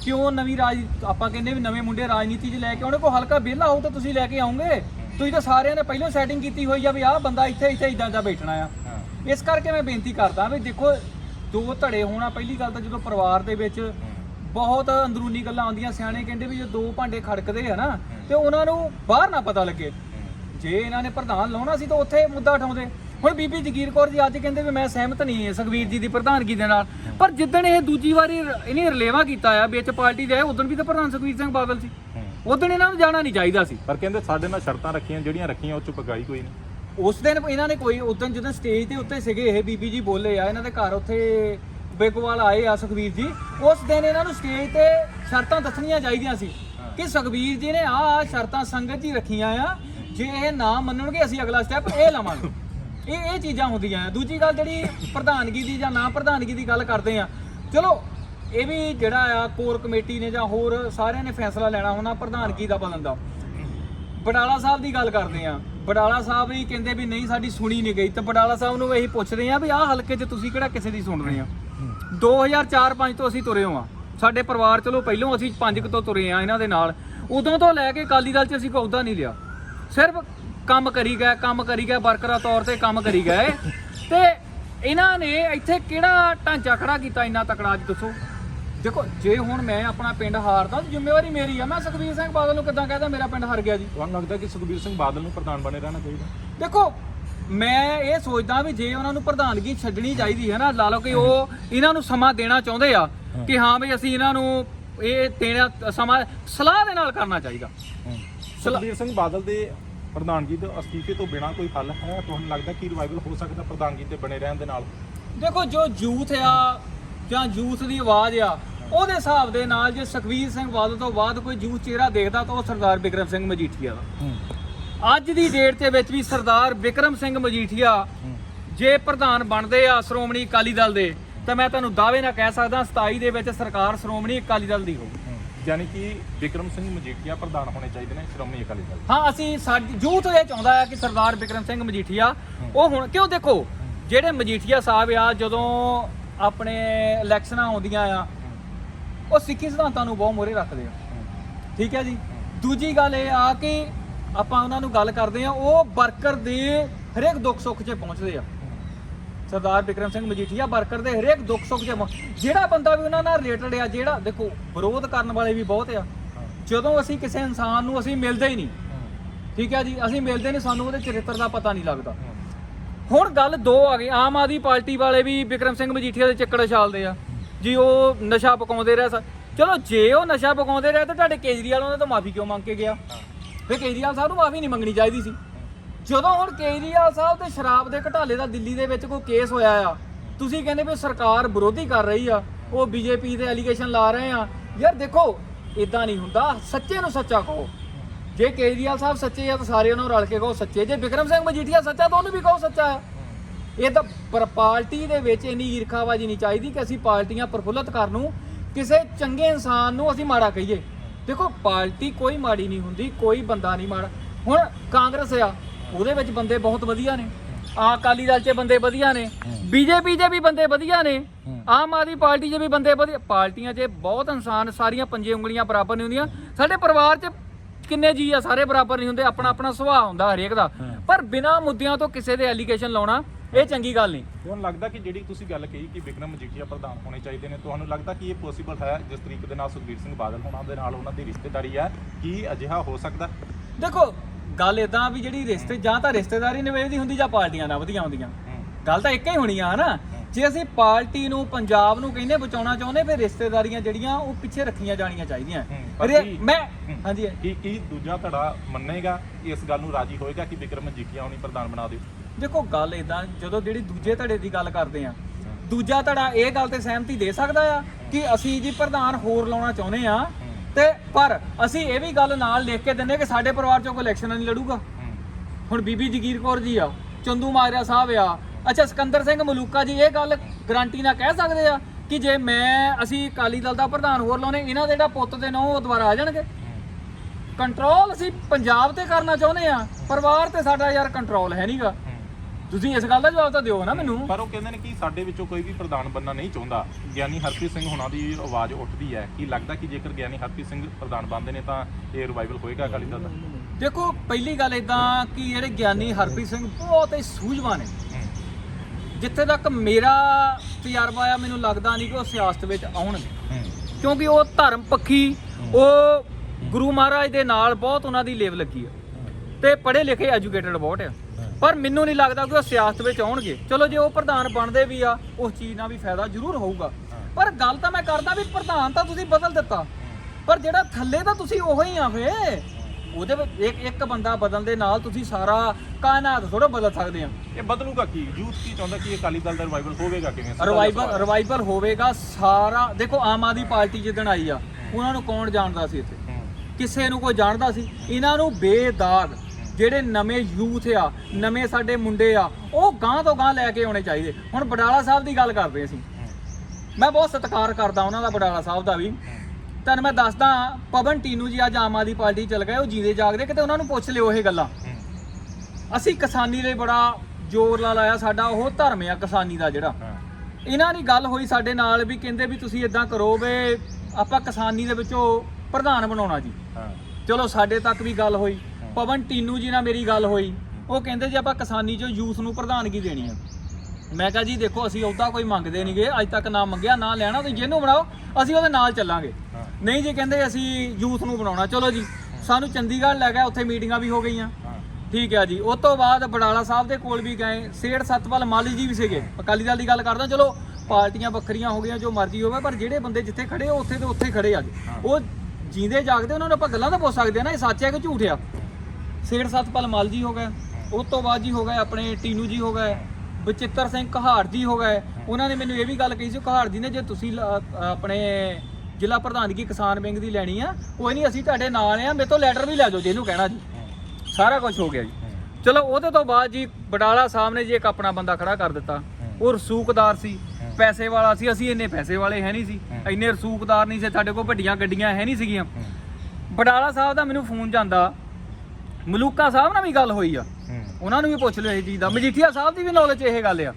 ਕਿਉਂ ਨਵੀਂ ਰਾਜ ਆਪਾਂ ਕਹਿੰਦੇ ਵੀ ਨਵੇਂ ਮੁੰਡੇ ਰਾਜਨੀਤੀ 'ਚ ਲੈ ਕੇ ਆਉਣੇ ਕੋਈ ਹਲਕਾ ਵਿਹਲਾ ਹੋਊ ਤਾਂ ਤੁਸੀਂ ਲੈ ਕੇ ਆਉਂਗੇ। ਤੁਸੀਂ ਤਾਂ ਸਾਰਿਆਂ ਨੇ ਪਹਿਲਾਂ ਸੈਟਿੰਗ ਕੀਤੀ ਹੋਈ ਆ ਵੀ ਆਹ ਬੰਦਾ ਇੱਥੇ ਇੱਥੇ ਇਦਾਂ ਦਾ ਬੈਠਣਾ ਆ। ਇਸ ਕਰਕੇ ਮੈਂ ਬੇਨਤੀ ਕਰਦਾ ਵੀ ਦੇਖੋ ਦੋ ਧੜੇ ਹੋਣਾ ਪਹਿਲੀ ਗੱਲ ਤਾਂ ਜਦੋਂ ਪਰਿਵਾਰ ਦੇ ਵਿੱਚ ਬਹੁਤ ਅੰਦਰੂਨੀ ਗੱਲਾਂ ਆਉਂਦੀਆਂ ਸਿਆਣੇ ਕਹਿੰਦੇ ਵੀ ਜੇ ਦੋ ਭਾਂਡੇ ਖੜਕਦੇ ਆ ਨਾ ਤੇ ਉਹਨਾਂ ਨੂੰ ਬਾਹਰ ਨਾ ਪਤਾ ਲੱਗੇ। ਜੇ ਇਹਨਾਂ ਨੇ ਪ੍ਰਧਾਨ ਲਾਉਣਾ ਸੀ ਤਾਂ ਉੱਥੇ ਮੁੱਦਾ ਉਠਾਉਂਦੇ। ਹੁਣ ਬੀਬੀ ਜਗੀਰ ਕੌਰ ਜੀ ਅੱਜ ਕਹਿੰਦੇ ਵੀ ਮੈਂ ਸਹਿਮਤ ਨਹੀਂ ਹਾਂ ਸੁਖਵੀਰ ਜੀ ਦੀ ਪ੍ਰਧਾਨਗੀ ਦੇ ਨਾਲ। ਪਰ ਜਿੱਦਣ ਇਹ ਦੂਜੀ ਵਾਰੀ ਇਹਨੇ ਰਲੇਵਾ ਕੀਤਾ ਆ ਵਿੱਚ ਪਾਰਟੀ ਦੇ ਉਦੋਂ ਵੀ ਤਾਂ ਪ੍ਰਧਾਨ ਸੁਖਵੀਰ ਸਿੰਘ ਬਾਦਲ ਸੀ। ਉਦੋਂ ਇਹਨਾਂ ਨੂੰ ਜਾਣਾ ਨਹੀਂ ਚਾਹੀਦਾ ਸੀ। ਪਰ ਕਹਿੰਦੇ ਸਾਡੇ ਨਾਲ ਸ਼ਰਤਾਂ ਰੱਖੀਆਂ ਜਿਹੜੀਆਂ ਰੱਖੀਆਂ ਉਹ ਚ ਪਗਾਈ ਕੋਈ ਨਹੀਂ। ਉਸ ਦਿਨ ਇਹਨਾਂ ਨੇ ਕੋਈ ਉਦੋਂ ਜਦੋਂ ਸਟੇਜ ਤੇ ਉੱਤੇ ਸੀਗੇ ਇਹ ਬੀਬੀ ਜੀ ਬੋਲੇ ਆ ਇਹਨਾਂ ਦੇ ਘਰ ਉੱਥੇ ਬੇਗੋਵਾਲ ਆਏ ਆ ਸੁਖਵੀਰ ਜੀ ਉਸ ਦਿਨ ਇਹਨਾਂ ਨੂੰ ਸਟੇਜ ਤੇ ਸ਼ਰਤਾਂ ਦੱਸਣੀਆਂ ਚਾਹੀਦੀਆਂ ਸੀ ਕਿ ਸੁਖਵੀਰ ਜੀ ਨੇ ਆਹ ਸ਼ਰਤਾਂ ਸੰਗਤ ਜੀ ਰੱਖੀਆਂ ਆ ਜੇ ਇਹ ਨਾ ਮੰਨਣਗੇ ਅਸੀਂ ਅਗਲਾ ਸਟੈਪ ਇਹ ਲਵਾਂਗੇ। ਇਹ ਇਹ ਚੀਜ਼ਾਂ ਹੁੰਦੀਆਂ ਆ। ਦੂਜੀ ਗੱਲ ਜਿਹੜੀ ਪ੍ਰਧਾਨਗੀ ਦੀ ਜਾਂ ਨਾ ਪ੍ਰਧਾਨਗੀ ਦੀ ਗੱਲ ਕਰਦੇ ਆ ਚਲੋ ਇਹ ਵੀ ਜਿਹੜਾ ਆ ਕੋਰ ਕਮੇਟੀ ਨੇ ਜਾਂ ਹੋਰ ਸਾਰਿਆਂ ਨੇ ਫੈਸਲਾ ਲੈਣਾ ਹੁੰਦਾ ਪ੍ਰਧਾਨਗੀ ਦਾ ਬਦਲਣ ਦਾ। ਬਡਾਲਾ ਸਾਹਿਬ ਦੀ ਗੱਲ ਕਰਦੇ ਆ ਬਡਾਲਾ ਸਾਹਿਬ ਵੀ ਕਹਿੰਦੇ ਵੀ ਨਹੀਂ, ਸਾਡੀ ਸੁਣੀ ਨਹੀਂ ਗਈ। ਤਾਂ ਬਡਾਲਾ ਸਾਹਿਬ ਨੂੰ ਇਹੀ ਪੁੱਛਦੇ ਆ ਵੀ ਆਹ ਹਲਕੇ 'ਚ ਤੁਸੀਂ ਕਿਹੜਾ ਕਿਸੇ ਦੀ ਸੁਣ ਰਹੇ ਆ? 2004-5 ਤੋਂ ਅਸੀਂ ਤੁਰੇ ਹਾਂ ਸਾਡੇ ਪਰਿਵਾਰ ਚਲੋ ਪਹਿਲੋਂ ਅਸੀਂ 5 ਤੋਂ ਤੁਰੇ ਆ ਇਹਨਾਂ ਦੇ ਨਾਲ। ਉਦੋਂ ਤੋਂ ਲੈ ਕੇ ਅਕਾਲੀ ਦਲ 'ਚ ਅਸੀਂ ਕੋਈ ਅਹੁਦਾ ਨਹੀਂ ਲਿਆ। ਸਿਰਫ ਕੰਮ ਕਰੀ ਗਏ, ਕੰਮ ਕਰੀ ਗਏ, ਵਰਕਰਾਂ ਤੌਰ ਤੇ ਕੰਮ ਕਰੀ ਗਏ। ਤੇ ਇਹਨਾਂ ਨੇ ਇੱਥੇ ਕਿਹੜਾ ਢਾਂਚਾ ਖੜਾ ਕੀਤਾ ਇੰਨਾ ਤਕੜਾ, ਅੱਜ ਦੱਸੋ? ਦੇਖੋ ਜੇ ਹੁਣ ਮੈਂ ਆਪਣਾ ਪਿੰਡ ਹਾਰਦਾ ਤਾਂ ਜ਼ਿੰਮੇਵਾਰੀ ਮੇਰੀ ਆ। ਮੈਂ ਸੁਖਬੀਰ ਸਿੰਘ ਬਾਦਲ ਨੂੰ ਕਿੱਦਾਂ ਕਹਦਾ ਮੇਰਾ ਪਿੰਡ ਹਾਰ ਗਿਆ ਜੀ। ਤੁਹਾਨੂੰ ਲੱਗਦਾ ਕਿ ਸੁਖਬੀਰ ਸਿੰਘ ਬਾਦਲ ਨੂੰ ਪ੍ਰਧਾਨ ਬਣੇ ਰਹਿਣਾ ਚਾਹੀਦਾ? ਦੇਖੋ ਮੈਂ ਇਹ ਸੋਚਦਾ ਵੀ ਜੇ ਉਹਨਾਂ ਨੂੰ ਪ੍ਰਧਾਨਗੀ ਛੱਡਣੀ ਚਾਹੀਦੀ ਹੈ ਨਾ ਲਾ ਲਓ ਕਿ ਉਹ ਇਹਨਾਂ ਨੂੰ ਸਮਾਂ ਦੇਣਾ ਚਾਹੁੰਦੇ ਆ ਕਿ ਹਾਂ ਵੀ ਅਸੀਂ ਇਹਨਾਂ ਨੂੰ ਇਹ ਦੇਣਾ ਸਮਾਂ ਸਲਾਹ ਦੇ ਨਾਲ ਕਰਨਾ ਚਾਹੀਦਾ। ਸੁਖਬੀਰ ਸਿੰਘ ਬਾਦਲ ਦੇ ਪ੍ਰਧਾਨਗੀ ਦੇ ਅਸਤੀਫੇ ਤੋਂ ਬਿਨਾਂ ਕੋਈ ਹੱਲ ਹੈ? ਤੁਹਾਨੂੰ ਲੱਗਦਾ ਕਿ ਰਿਵਾਈਵਲ ਹੋ ਸਕਦਾ ਪ੍ਰਧਾਨਗੀ ਤੇ ਬਣੇ ਰਹਿਣ ਦੇ ਨਾਲ? ਦੇਖੋ ਜੋ ਯੂਥ ਆ ਜਾਂ ਯੂਥ ਦੀ ਆਵਾਜ਼ ਆ ਉਹਦੇ ਹਿਸਾਬ ਦੇ ਨਾਲ ਜੇ ਸੁਖਵੀਰ ਸਿੰਘ ਬਾਦਲ ਤੋਂ ਬਾਅਦ ਕੋਈ ਯੂਥ ਚਿਹਰਾ ਦੇਖਦਾ ਤਾਂ ਉਹ ਸਰਦਾਰ ਬਿਕਰਮ ਸਿੰਘ ਮਜੀਠੀਆ ਦਾ ਅੱਜ ਦੀ ਡੇਟ ਦੇ ਵਿੱਚ ਵੀ ਸਰਦਾਰ ਬਿਕਰਮ ਸਿੰਘ ਮਜੀਠੀਆ ਜੇ ਪ੍ਰਧਾਨ ਬਣਦੇ ਆ ਸ਼੍ਰੋਮਣੀ ਅਕਾਲੀ ਦਲ ਦੇ ਤਾਂ ਮੈਂ ਤੁਹਾਨੂੰ ਦਾਅਵੇ ਨਾਲ ਕਹਿ ਸਕਦਾ 27 ਦੇ ਵਿੱਚ ਸਰਕਾਰ ਸ਼੍ਰੋਮਣੀ ਅਕਾਲੀ ਦਲ ਦੀ ਹੋਊ। ਯਾਨੀ ਕਿ ਵਿਕਰਮ ਸਿੰਘ ਮਜੀਠੀਆ ਪ੍ਰਧਾਨ ਹੋਣੇ ਚਾਹੀਦੇ ਨੇ ਸ਼੍ਰੋਮਣੀ ਅਕਾਲੀ ਦਲ। ਹਾਂ ਅਸੀਂ ਸਾਡੀ ਯੂਥ ਇਹ ਚਾਹੁੰਦਾ ਹੈ ਕਿ ਸਰਦਾਰ ਬਿਕਰਮ ਸਿੰਘ ਮਜੀਠੀਆ ਉਹ ਹੁਣ ਕਿਉਂ ਦੇਖੋ? ਜਿਹੜੇ ਮਜੀਠੀਆ ਸਾਹਿਬ ਆ ਜਦੋਂ ਆਪਣੇ ਇਲੈਕਸ਼ਨਾਂ ਆਉਂਦੀਆਂ ਆ ਉਹ ਸਿੱਖੀ ਸਿਧਾਂਤਾਂ ਨੂੰ ਬਹੁਤ ਮੋਰੇ ਰੱਖਦੇ ਆ। ਠੀਕ ਹੈ ਜੀ? ਦੂਜੀ ਗੱਲ ਇਹ ਆ ਕਿ ਆਪਾਂ ਉਹਨਾਂ ਨੂੰ ਗੱਲ ਕਰਦੇ ਆ ਉਹ ਵਰਕਰ ਦੇ ਹਰੇਕ ਦੁੱਖ ਸੁੱਖ 'ਚ ਪਹੁੰਚਦੇ ਆ। ਸਰਦਾਰ ਬਿਕਰਮ ਸਿੰਘ ਮਜੀਠੀਆ ਵਰਕਰ ਦੇ ਹਰੇਕ ਦੁੱਖ ਸੁੱਖ 'ਚ ਪਹੁੰਚ- ਜਿਹੜਾ ਬੰਦਾ ਵੀ ਉਹਨਾਂ ਨਾਲ ਰਿਲੇਟਡ ਆ, ਜਿਹੜਾ ਦੇਖੋ ਵਿਰੋਧ ਕਰਨ ਵਾਲੇ ਵੀ ਬਹੁਤ ਆ। ਜਦੋਂ ਅਸੀਂ ਕਿਸੇ ਇਨਸਾਨ ਨੂੰ ਅਸੀਂ ਮਿਲਦੇ ਹੀ ਨਹੀਂ, ਠੀਕ ਹੈ ਜੀ? ਅਸੀਂ ਮਿਲਦੇ ਨਹੀਂ, ਸਾਨੂੰ ਉਹਦੇ ਚਰਿੱਤਰ ਦਾ ਪਤਾ ਨਹੀਂ ਲੱਗਦਾ। ਹੁਣ ਗੱਲ ਦੋ ਆ ਗਈ, ਆਮ ਆਦਮੀ ਪਾਰਟੀ ਵਾਲੇ ਵੀ ਵਿਕਰਮ ਸਿੰਘ ਮਜੀਠੀਆ ਦੇ ਚੱਕੜ ਛਾਲਦੇ ਆ। ਜੀ ਉਹ ਨਸ਼ਾ ਪਕਾਉਂਦੇ ਰਹੇ ਸ- ਚਲੋ, ਜੇ ਉਹ ਨਸ਼ਾ ਪਕਾਉਂਦੇ ਰਹੇ ਤਾਂ ਤੁਹਾਡੇ ਕੇਜਰੀਵਾਲ ਉਹਨਾਂ ਤੋਂ ਮਾਫੀ ਕਿਉਂ ਮੰਗ ਕੇ ਗਿਆ? ਫਿਰ ਕੇਜਰੀਵਾਲ ਸਾਹਿਬ ਨੂੰ ਮਾਫੀ ਨਹੀਂ ਮੰਗਣੀ ਚਾਹੀਦੀ ਸੀ। ਜਦੋਂ ਹੁਣ ਕੇਜਰੀਵਾਲ ਸਾਹਿਬ ਦੇ ਸ਼ਰਾਬ ਦੇ ਘਟਾਲੇ ਦਾ ਦਿੱਲੀ ਦੇ ਵਿੱਚ ਕੋਈ ਕੇਸ ਹੋਇਆ ਆ, ਤੁਸੀਂ ਕਹਿੰਦੇ ਵੀ ਸਰਕਾਰ ਵਿਰੋਧੀ ਕਰ ਰਹੀ ਆ, ਉਹ ਬੀਜੇਪੀ ਦੇ ਐਲੀਗੇਸ਼ਨ ਲਾ ਰਹੇ ਆ। ਯਾਰ ਦੇਖੋ ਇਦਾਂ ਨਹੀਂ ਹੁੰਦਾ, ਸੱਚੇ ਨੂੰ ਸੱਚਾ ਕਹੋ। ਜੇ ਕੇਜਰੀਵਾਲ ਸਾਹਿਬ ਸੱਚੇ ਆ ਤਾਂ ਸਾਰੇ ਉਹਨੂੰ ਰਲ ਕੇ ਕਹੋ ਸੱਚੇ। ਜੇ ਵਿਕਰਮ ਸਿੰਘ ਮਜੀਠੀਆ ਸੱਚਾ ਤਾਂ ਉਹਨੂੰ ਵੀ ਕਹੋ ਸੱਚਾ ਹੈ ਇਹ ਤਾਂ ਪਰ ਪਾਰਟੀ ਦੇ ਵਿੱਚ ਇੰਨੀ ਈਰਖਾਬਾਜ਼ੀ ਨਹੀਂ ਚਾਹੀਦੀ ਕਿ ਅਸੀਂ ਪਾਰਟੀਆਂ ਪ੍ਰਫੁੱਲਤ ਕਰਨ ਨੂੰ ਕਿਸੇ ਚੰਗੇ ਇਨਸਾਨ ਨੂੰ ਅਸੀਂ ਮਾੜਾ ਕਹੀਏ। ਦੇਖੋ ਪਾਰਟੀ ਕੋਈ ਮਾੜੀ ਨਹੀਂ ਹੁੰਦੀ ਕੋਈ ਬੰਦਾ ਨਹੀਂ ਮਾੜਾ। ਹੁਣ ਕਾਂਗਰਸ ਆ ਉਹਦੇ ਵਿੱਚ ਬੰਦੇ ਬਹੁਤ ਵਧੀਆ ਨੇ। ਆ ਅਕਾਲੀ ਦਲ 'ਚ ਬੰਦੇ ਵਧੀਆ ਨੇ। ਬੀਜੇਪੀ 'ਚ ਵੀ ਬੰਦੇ ਵਧੀਆ ਨੇ। ਆਮ ਆਦਮੀ ਪਾਰਟੀ 'ਚ ਵੀ ਬੰਦੇ ਵਧੀਆ। ਪਾਰਟੀਆਂ 'ਚ ਬਹੁਤ ਇਨਸਾਨ ਸਾਰੀਆਂ ਪੰਜੇ ਉਂਗਲੀਆਂ ਬਰਾਬਰ ਨਹੀਂ ਹੁੰਦੀਆਂ। ਸਾਡੇ ਪਰਿਵਾਰ 'ਚ ਕਿੰਨੇ ਜੀ ਆ ਸਾਰੇ ਬਰਾਬਰ ਨਹੀਂ ਹੁੰਦੇ। ਆਪਣਾ ਆਪਣਾ ਸੁਭਾਅ ਹੁੰਦਾ ਹਰੇਕ ਦਾ। ਪਰ ਬਿਨਾਂ ਮੁੱਦਿਆਂ ਤੋਂ ਕਿਸੇ ਦੇ ਐਲੀਗੇਸ਼ਨ ਲਾਉਣਾ ਇਹ ਚੰਗੀ ਗੱਲ ਨਹੀਂ। ਤੁਹਾਨੂੰ ਲੱਗਦਾ ਕਿ ਜਿਹੜੀ ਤੁਸੀਂ ਗੱਲ ਕਹੀ ਕਿ ਵਿਕਰਮ ਮਜੀਠੀਆ ਪ੍ਰਧਾਨ ਹੋਣੇ ਚਾਹੀਦੇ ਨੇ ਤੁਹਾਨੂੰ ਲੱਗਦਾ ਕਿ ਇਹ ਪੋਸੀਬਲ ਹੈ ਜਿਸ ਤਰੀਕੇ ਦੇ ਨਾਲ ਸੁਖਬੀਰ ਸਿੰਘ ਬਾਦਲ ਹੋਣਾ ਦੇ ਨਾਲ ਉਹਨਾਂ ਦੀ ਰਿਸ਼ਤੇਦਾਰੀ ਹੈ ਕੀ ਅਜਿਹਾ ਹੋ ਸਕਦਾ? ਦੇਖੋ ਗੱਲ ਇਦਾਂ ਵੀ ਜਿਹੜੀ ਰਿਸ਼ਤੇ ਜਾਂ ਤਾਂ ਰਿਸ਼ਤੇਦਾਰੀ ਨਿਭੇਦੀ ਹੁੰਦੀ ਜਾਂ ਪਾਰਟੀਆਂ ਨਾਲ ਵਧੀਆਂ ਹੁੰਦੀਆਂ। ਗੱਲ ਤਾਂ ਇੱਕ ਹੀ ਹੋਣੀ ਆ ਹਨਾ? ਜੇ ਅਸੀਂ ਪਾਰਟੀ ਨੂੰ ਪੰਜਾਬ ਨੂੰ ਕਹਿੰਦੇ ਬਚਾਉਣਾ ਚਾਹੁੰਦੇ ਫਿਰ ਰਿਸ਼ਤੇਦਾਰੀਆਂ ਜਿਹੜੀਆਂ ਉਹ ਪਿੱਛੇ ਰੱਖੀਆਂ ਜਾਣੀਆਂ ਚਾਹੀਦੀਆਂ। ਮੈਂ। ਹਾਂਜੀ। ਕੀ ਕੀ ਦੂਜਾ ਧੜਾ ਮੰਨੇਗਾ ਇਸ ਗੱਲ ਨੂੰ ਰਾਜੀ ਹੋਏਗਾ ਕਿ ਵਿਕਰਮ ਮਜੀਠੀਆ ਨੂੰ ਪ੍ਰਧਾਨ ਬਣਾ ਦਿਓ? ਦੇਖੋ ਗੱਲ ਇਦਾਂ ਜਦੋਂ ਜਿਹੜੀ ਦੂਜੇ ਧੜੇ ਦੀ ਗੱਲ ਕਰਦੇ ਆ, ਦੂਜਾ ਧੜਾ ਇਹ ਗੱਲ ਤੇ ਸਹਿਮਤੀ ਦੇ ਸਕਦਾ ਆ ਕਿ ਅਸੀਂ ਜੀ ਪ੍ਰਧਾਨ ਹੋਰ ਲਾਉਣਾ ਚਾਹੁੰਦੇ ਆ, ਤੇ ਪਰ ਅਸੀਂ ਇਹ ਵੀ ਗੱਲ ਨਾਲ ਲਿਖ ਕੇ ਦਿੰਦੇ ਕਿ ਸਾਡੇ ਪਰਿਵਾਰ ਚੋਂ ਕੋਈ ਇਲੈਕਸ਼ਨ ਨਹੀਂ ਲੜੂਗਾ। ਹੁਣ ਬੀਬੀ ਜਗੀਰ ਕੌਰ ਜੀ ਆ, ਚੰਦੂ ਮਾਜਰਾ ਸਾਹਿਬ ਆ, ਅੱਛਾ ਸਿਕੰਦਰ ਸਿੰਘ ਮਲੂਕਾ ਜੀ ਇਹ ਗੱਲ ਗਰੰਟੀ ਨਾਲ ਕਹਿ ਸਕਦੇ ਆ ਕਿ ਜੇ ਮੈਂ, ਅਸੀਂ ਅਕਾਲੀ ਦਲ ਦਾ ਪ੍ਰਧਾਨ ਹੋਰ ਲਾਉਣੇ ਇਹਨਾਂ ਦੇ ਜਿਹੜਾ ਪੁੱਤ ਦੇ ਨਾਂ ਉਹ ਦੁਬਾਰਾ ਆ ਜਾਣਗੇ। ਕੰਟਰੋਲ ਅਸੀਂ ਪੰਜਾਬ ਤੇ ਕਰਨਾ ਚਾਹੁੰਦੇ ਆ, ਪਰਿਵਾਰ ਤੇ ਸਾਡਾ ਯਾਰ ਕੰਟਰੋਲ ਹੈ ਨਹੀਂਗਾ ਤੁਸੀਂ ਇਸ ਗੱਲ ਦਾ ਜਵਾਬ ਤਾਂ ਦਿਓ ਨਾ ਮੈਨੂੰ। ਪਰ ਉਹ ਕਹਿੰਦੇ ਨੇ ਕਿ ਸਾਡੇ ਵਿੱਚੋਂ ਕੋਈ ਵੀ ਪ੍ਰਧਾਨ ਬੰਨਾ ਨਹੀਂ ਚਾਹੁੰਦਾ। ਗਿਆਨੀ ਹਰਪ੍ਰੀਤ ਸਿੰਘ ਹੁਣਾਂ ਦੀ ਆਵਾਜ਼ ਉੱਠਦੀ ਹੈ ਕੀ ਲੱਗਦਾ ਕਿ ਜੇਕਰ ਗਿਆਨੀ ਹਰਪ੍ਰੀਤ ਸਿੰਘ ਪ੍ਰਧਾਨ ਬਣਦੇ ਨੇ ਤਾਂ ਇਹ ਰਿਵਾਈਵਲ ਹੋਏਗਾ ਅਕਾਲੀ ਦਲ ਦਾ। ਦੇਖੋ ਪਹਿਲੀ ਗੱਲ ਇਦਾਂ ਕਿ ਜਿਹੜੇ ਗਿਆਨੀ ਹਰਪ੍ਰੀਤ ਸਿੰਘ ਬਹੁਤ ਹੀ ਸੂਝਵਾਨ ਨੇ। ਜਿੱਥੇ ਤੱਕ ਮੇਰਾ ਤਜਰਬਾ ਆ ਮੈਨੂੰ ਲੱਗਦਾ ਨਹੀਂ ਕਿ ਉਹ ਸਿਆਸਤ ਵਿੱਚ ਆਉਣਗੇ ਕਿਉਂਕਿ ਉਹ ਧਰਮ ਪੱਖੀ ਉਹ ਗੁਰੂ ਮਹਾਰਾਜ ਦੇ ਨਾਲ ਬਹੁਤ ਉਹਨਾਂ ਦੀ ਲੇਵ ਲੱਗੀ ਆ। ਤੇ ਪੜ੍ਹੇ ਲਿਖੇ ਐਜੂਕੇਟਡ ਬਹੁਤ ਆ। ਪਰ ਮੈਨੂੰ ਨਹੀਂ ਲੱਗਦਾ ਕਿ ਉਹ ਸਿਆਸਤ ਵਿੱਚ ਆਉਣਗੇ। ਚਲੋ ਜੇ ਉਹ ਪ੍ਰਧਾਨ ਬਣਦੇ ਵੀ ਆ ਉਸ ਚੀਜ਼ ਨਾਲ ਵੀ ਫਾਇਦਾ ਜ਼ਰੂਰ ਹੋਊਗਾ। ਪਰ ਗੱਲ ਤਾਂ ਮੈਂ ਕਰਦਾ ਵੀ ਪ੍ਰਧਾਨ ਤਾਂ ਤੁਸੀਂ ਬਦਲ ਦਿੱਤਾ। ਪਰ ਜਿਹੜਾ ਥੱਲੇ ਤਾਂ ਤੁਸੀਂ ਉਹੋ ਹੀ ਆ ਫੇ। ਉਹਦੇ ਵਿੱਚ ਇੱਕ ਇੱਕ ਬੰਦਾ ਬਦਲਣ ਦੇ ਨਾਲ ਤੁਸੀਂ ਸਾਰਾ ਕਾਇਨਾਤ ਥੋੜਾ ਬਦਲ ਸਕਦੇ ਆ। ਇਹ ਬਦਲੂਗਾ ਕੀ? ਯੂਥ ਕੀ ਚਾਹੁੰਦਾ ਕਿ ਇਹ ਅਕਾਲੀ ਦਲ ਦਾ ਰਿਵਾਈਵਲ ਹੋਵੇਗਾ ਕਿਵੇਂ? ਰਿਵਾਈਵਲ। ਰਿਵਾਈਵਲ ਹੋਵੇਗਾ ਸਾਰਾ। ਦੇਖੋ ਆਮ ਆਦਮੀ ਪਾਰਟੀ ਜਿੱਦਣ ਆਈ ਆ ਉਹਨਾਂ ਨੂੰ ਕੌਣ ਜਾਣਦਾ ਸੀ ਇੱਥੇ? ਕਿਸੇ ਨੂੰ ਕੋਈ ਜਾਣਦਾ ਸੀ? ਇਹਨਾਂ ਨੂੰ ਬੇਦਾਗ। ਜਿਹੜੇ ਨਵੇਂ ਯੂਥ ਆ ਨਵੇਂ ਸਾਡੇ ਮੁੰਡੇ ਆ ਉਹ ਗਾਂ ਤੋਂ ਗਾਂ ਲੈ ਕੇ ਆਉਣੇ ਚਾਹੀਦੇ। ਹੁਣ ਬਡਾਲਾ ਸਾਹਿਬ ਦੀ ਗੱਲ ਕਰਦੇ ਅਸੀਂ। ਮੈਂ ਬਹੁਤ ਸਤਿਕਾਰ ਕਰਦਾ ਉਹਨਾਂ ਦਾ ਬਡਾਲਾ ਸਾਹਿਬ ਦਾ ਵੀ। ਤੁਹਾਨੂੰ ਮੈਂ ਦੱਸਦਾ ਪਵਨ ਟੀਨੂ ਜੀ ਅੱਜ ਆਮ ਆਦਮੀ ਪਾਰਟੀ ਚਲ ਗਏ ਉਹ ਜੀਂਦੇ ਜਾਗਦੇ ਕਿਤੇ ਉਹਨਾਂ ਨੂੰ ਪੁੱਛ ਲਿਓ ਇਹ ਗੱਲਾਂ। ਅਸੀਂ ਕਿਸਾਨੀ ਲਈ ਬੜਾ ਜ਼ੋਰ ਲਾ ਲਾਇਆ ਸਾਡਾ ਉਹ ਧਰਮ ਆ ਕਿਸਾਨੀ ਦਾ ਜਿਹੜਾ। ਇਹਨਾਂ ਦੀ ਗੱਲ ਹੋਈ ਸਾਡੇ ਨਾਲ ਵੀ ਕਹਿੰਦੇ ਵੀ ਤੁਸੀਂ ਇਦਾਂ ਕਰੋ ਵੀ ਆਪਾਂ ਕਿਸਾਨੀ ਦੇ ਵਿੱਚੋਂ ਪ੍ਰਧਾਨ ਬਣਾਉਣਾ ਜੀ। ਚਲੋ ਸਾਡੇ ਤੱਕ ਵੀ ਗੱਲ ਹੋਈ। ਪਵਨ ਟੀਨੂ ਜੀ ਨਾਲ ਮੇਰੀ ਗੱਲ ਹੋਈ। ਉਹ ਕਹਿੰਦੇ ਜੀ ਆਪਾਂ ਕਿਸਾਨੀ ਚੋਂ ਯੂਥ ਨੂੰ ਪ੍ਰਧਾਨਗੀ ਦੇਣੀ ਆ ਮੈਂ ਕਿਹਾ ਜੀ ਦੇਖੋ ਅਸੀਂ ਉਹਦਾ ਕੋਈ ਮੰਗਦੇ ਨਹੀਂਗੇ ਅੱਜ ਤੱਕ ਨਾ ਮੰਗਿਆ ਨਾ ਲੈਣਾ ਤੁਸੀਂ ਜਿਹਨੂੰ ਬਣਾਓ ਅਸੀਂ ਉਹਦੇ ਨਾਲ ਚੱਲਾਂਗੇ। ਹਾਂ, ਨਹੀਂ ਜੀ ਕਹਿੰਦੇ ਅਸੀਂ ਯੂਥ ਨੂੰ ਬਣਾਉਣਾ। ਚਲੋ ਜੀ ਸਾਨੂੰ ਚੰਡੀਗੜ੍ਹ ਲੈ ਗਏ ਉੱਥੇ ਮੀਟਿੰਗਾਂ ਵੀ ਹੋ ਗਈਆਂ। ਹਾਂ, ਠੀਕ ਹੈ ਜੀ। ਉਸ ਤੋਂ ਬਾਅਦ ਬਡਾਲਾ ਸਾਹਿਬ ਦੇ ਕੋਲ ਵੀ ਗਏ। ਸੇਠ ਸਤਪਾਲ ਮਾਲੀ ਜੀ ਵੀ ਸੀਗੇ। ਅਕਾਲੀ ਦਲ ਦੀ ਗੱਲ ਕਰਦਾ ਚਲੋ ਪਾਰਟੀਆਂ ਵੱਖਰੀਆਂ ਹੋ ਗਈਆਂ ਜੋ ਮਰਜ਼ੀ ਹੋਵੇ ਪਰ ਜਿਹੜੇ ਬੰਦੇ ਜਿੱਥੇ ਖੜੇ ਉੱਥੇ ਤੇ ਉੱਥੇ ਖੜੇ ਆ ਉਹ ਜੀਂਦੇ ਜਾਗਦੇ ਉਹਨਾਂ ਨੂੰ ਆਪਾਂ ਗੱਲਾਂ ਤਾਂ ਪੁੱਛ ਸਕਦੇ ਆ ਨਾ ਇਹ ਸੱਚ ਹੈ ਕਿ ਝੂਠ ਆ? ਸੇਠ ਸਤਪਾਲ ਮਾਲ ਜੀ ਹੋ ਗਏ, ਉਸ ਤੋਂ ਬਾਅਦ ਜੀ ਹੋ ਗਏ ਆਪਣੇ ਟੀਨੂ ਜੀ ਹੋ ਗਏ, ਬਚਿੱਤਰ ਸਿੰਘ ਕਹਾੜ ਜੀ ਹੋ ਗਏ। ਉਹਨਾਂ ਨੇ ਮੈਨੂੰ ਇਹ ਵੀ ਗੱਲ ਕਹੀ ਸੀ ਕਹਾੜ ਜੀ ਨੇ ਜੇ ਤੁਸੀਂ ਲ- ਆਪਣੇ ਜ਼ਿਲ੍ਹਾ ਪ੍ਰਧਾਨਗੀ ਕਿਸਾਨ ਬੈਂਕ ਦੀ ਲੈਣੀ ਆ, ਕੋਈ ਨਹੀਂ ਅਸੀਂ ਤੁਹਾਡੇ ਨਾਲ ਆ, ਮੇਰੇ ਤੋਂ ਲੈਟਰ ਵੀ ਲੈ ਜਾਓ, ਜਿਹਨੂੰ ਕਹਿਣਾ ਜੀ। ਸਾਰਾ ਕੁਝ ਹੋ ਗਿਆ ਜੀ। ਚਲੋ, ਉਹਦੇ ਤੋਂ ਬਾਅਦ ਜੀ ਬਡਾਲਾ ਸਾਹਿਬ ਨੇ ਜੀ ਇੱਕ ਆਪਣਾ ਬੰਦਾ ਖੜਾ ਕਰ ਦਿੱਤਾ। ਉਹ ਰਸੂਕਦਾਰ ਸੀ, ਪੈਸੇ ਵਾਲਾ ਸੀ, ਅਸੀਂ ਇੰਨੇ ਪੈਸੇ ਵਾਲੇ ਹੈ ਨਹੀਂ ਸੀ। ਇੰਨੇ ਰਸੂਕਦਾਰ ਨਹੀਂ ਸੀ, ਸਾਡੇ ਕੋਲ ਵੱਡੀਆਂ ਗੱਡੀਆਂ ਹੈ ਨਹੀਂ ਸੀਗੀਆਂ। ਬਡਾਲਾ ਸਾਹਿਬ ਦਾ ਮੈਨੂੰ ਫੋਨ ਜਾਂਦਾ ਮਲੂਕਾ ਸਾਹਿਬ ਨਾਲ ਵੀ ਗੱਲ ਹੋਈ ਆ। ਉਹਨਾਂ ਨੂੰ ਵੀ ਪੁੱਛ ਲਿਓ ਇਹ ਚੀਜ਼ ਦਾ। ਮਜੀਠੀਆ ਸਾਹਿਬ ਦੀ ਵੀ ਨੌਲੇਜ ਇਹ ਗੱਲ ਆ।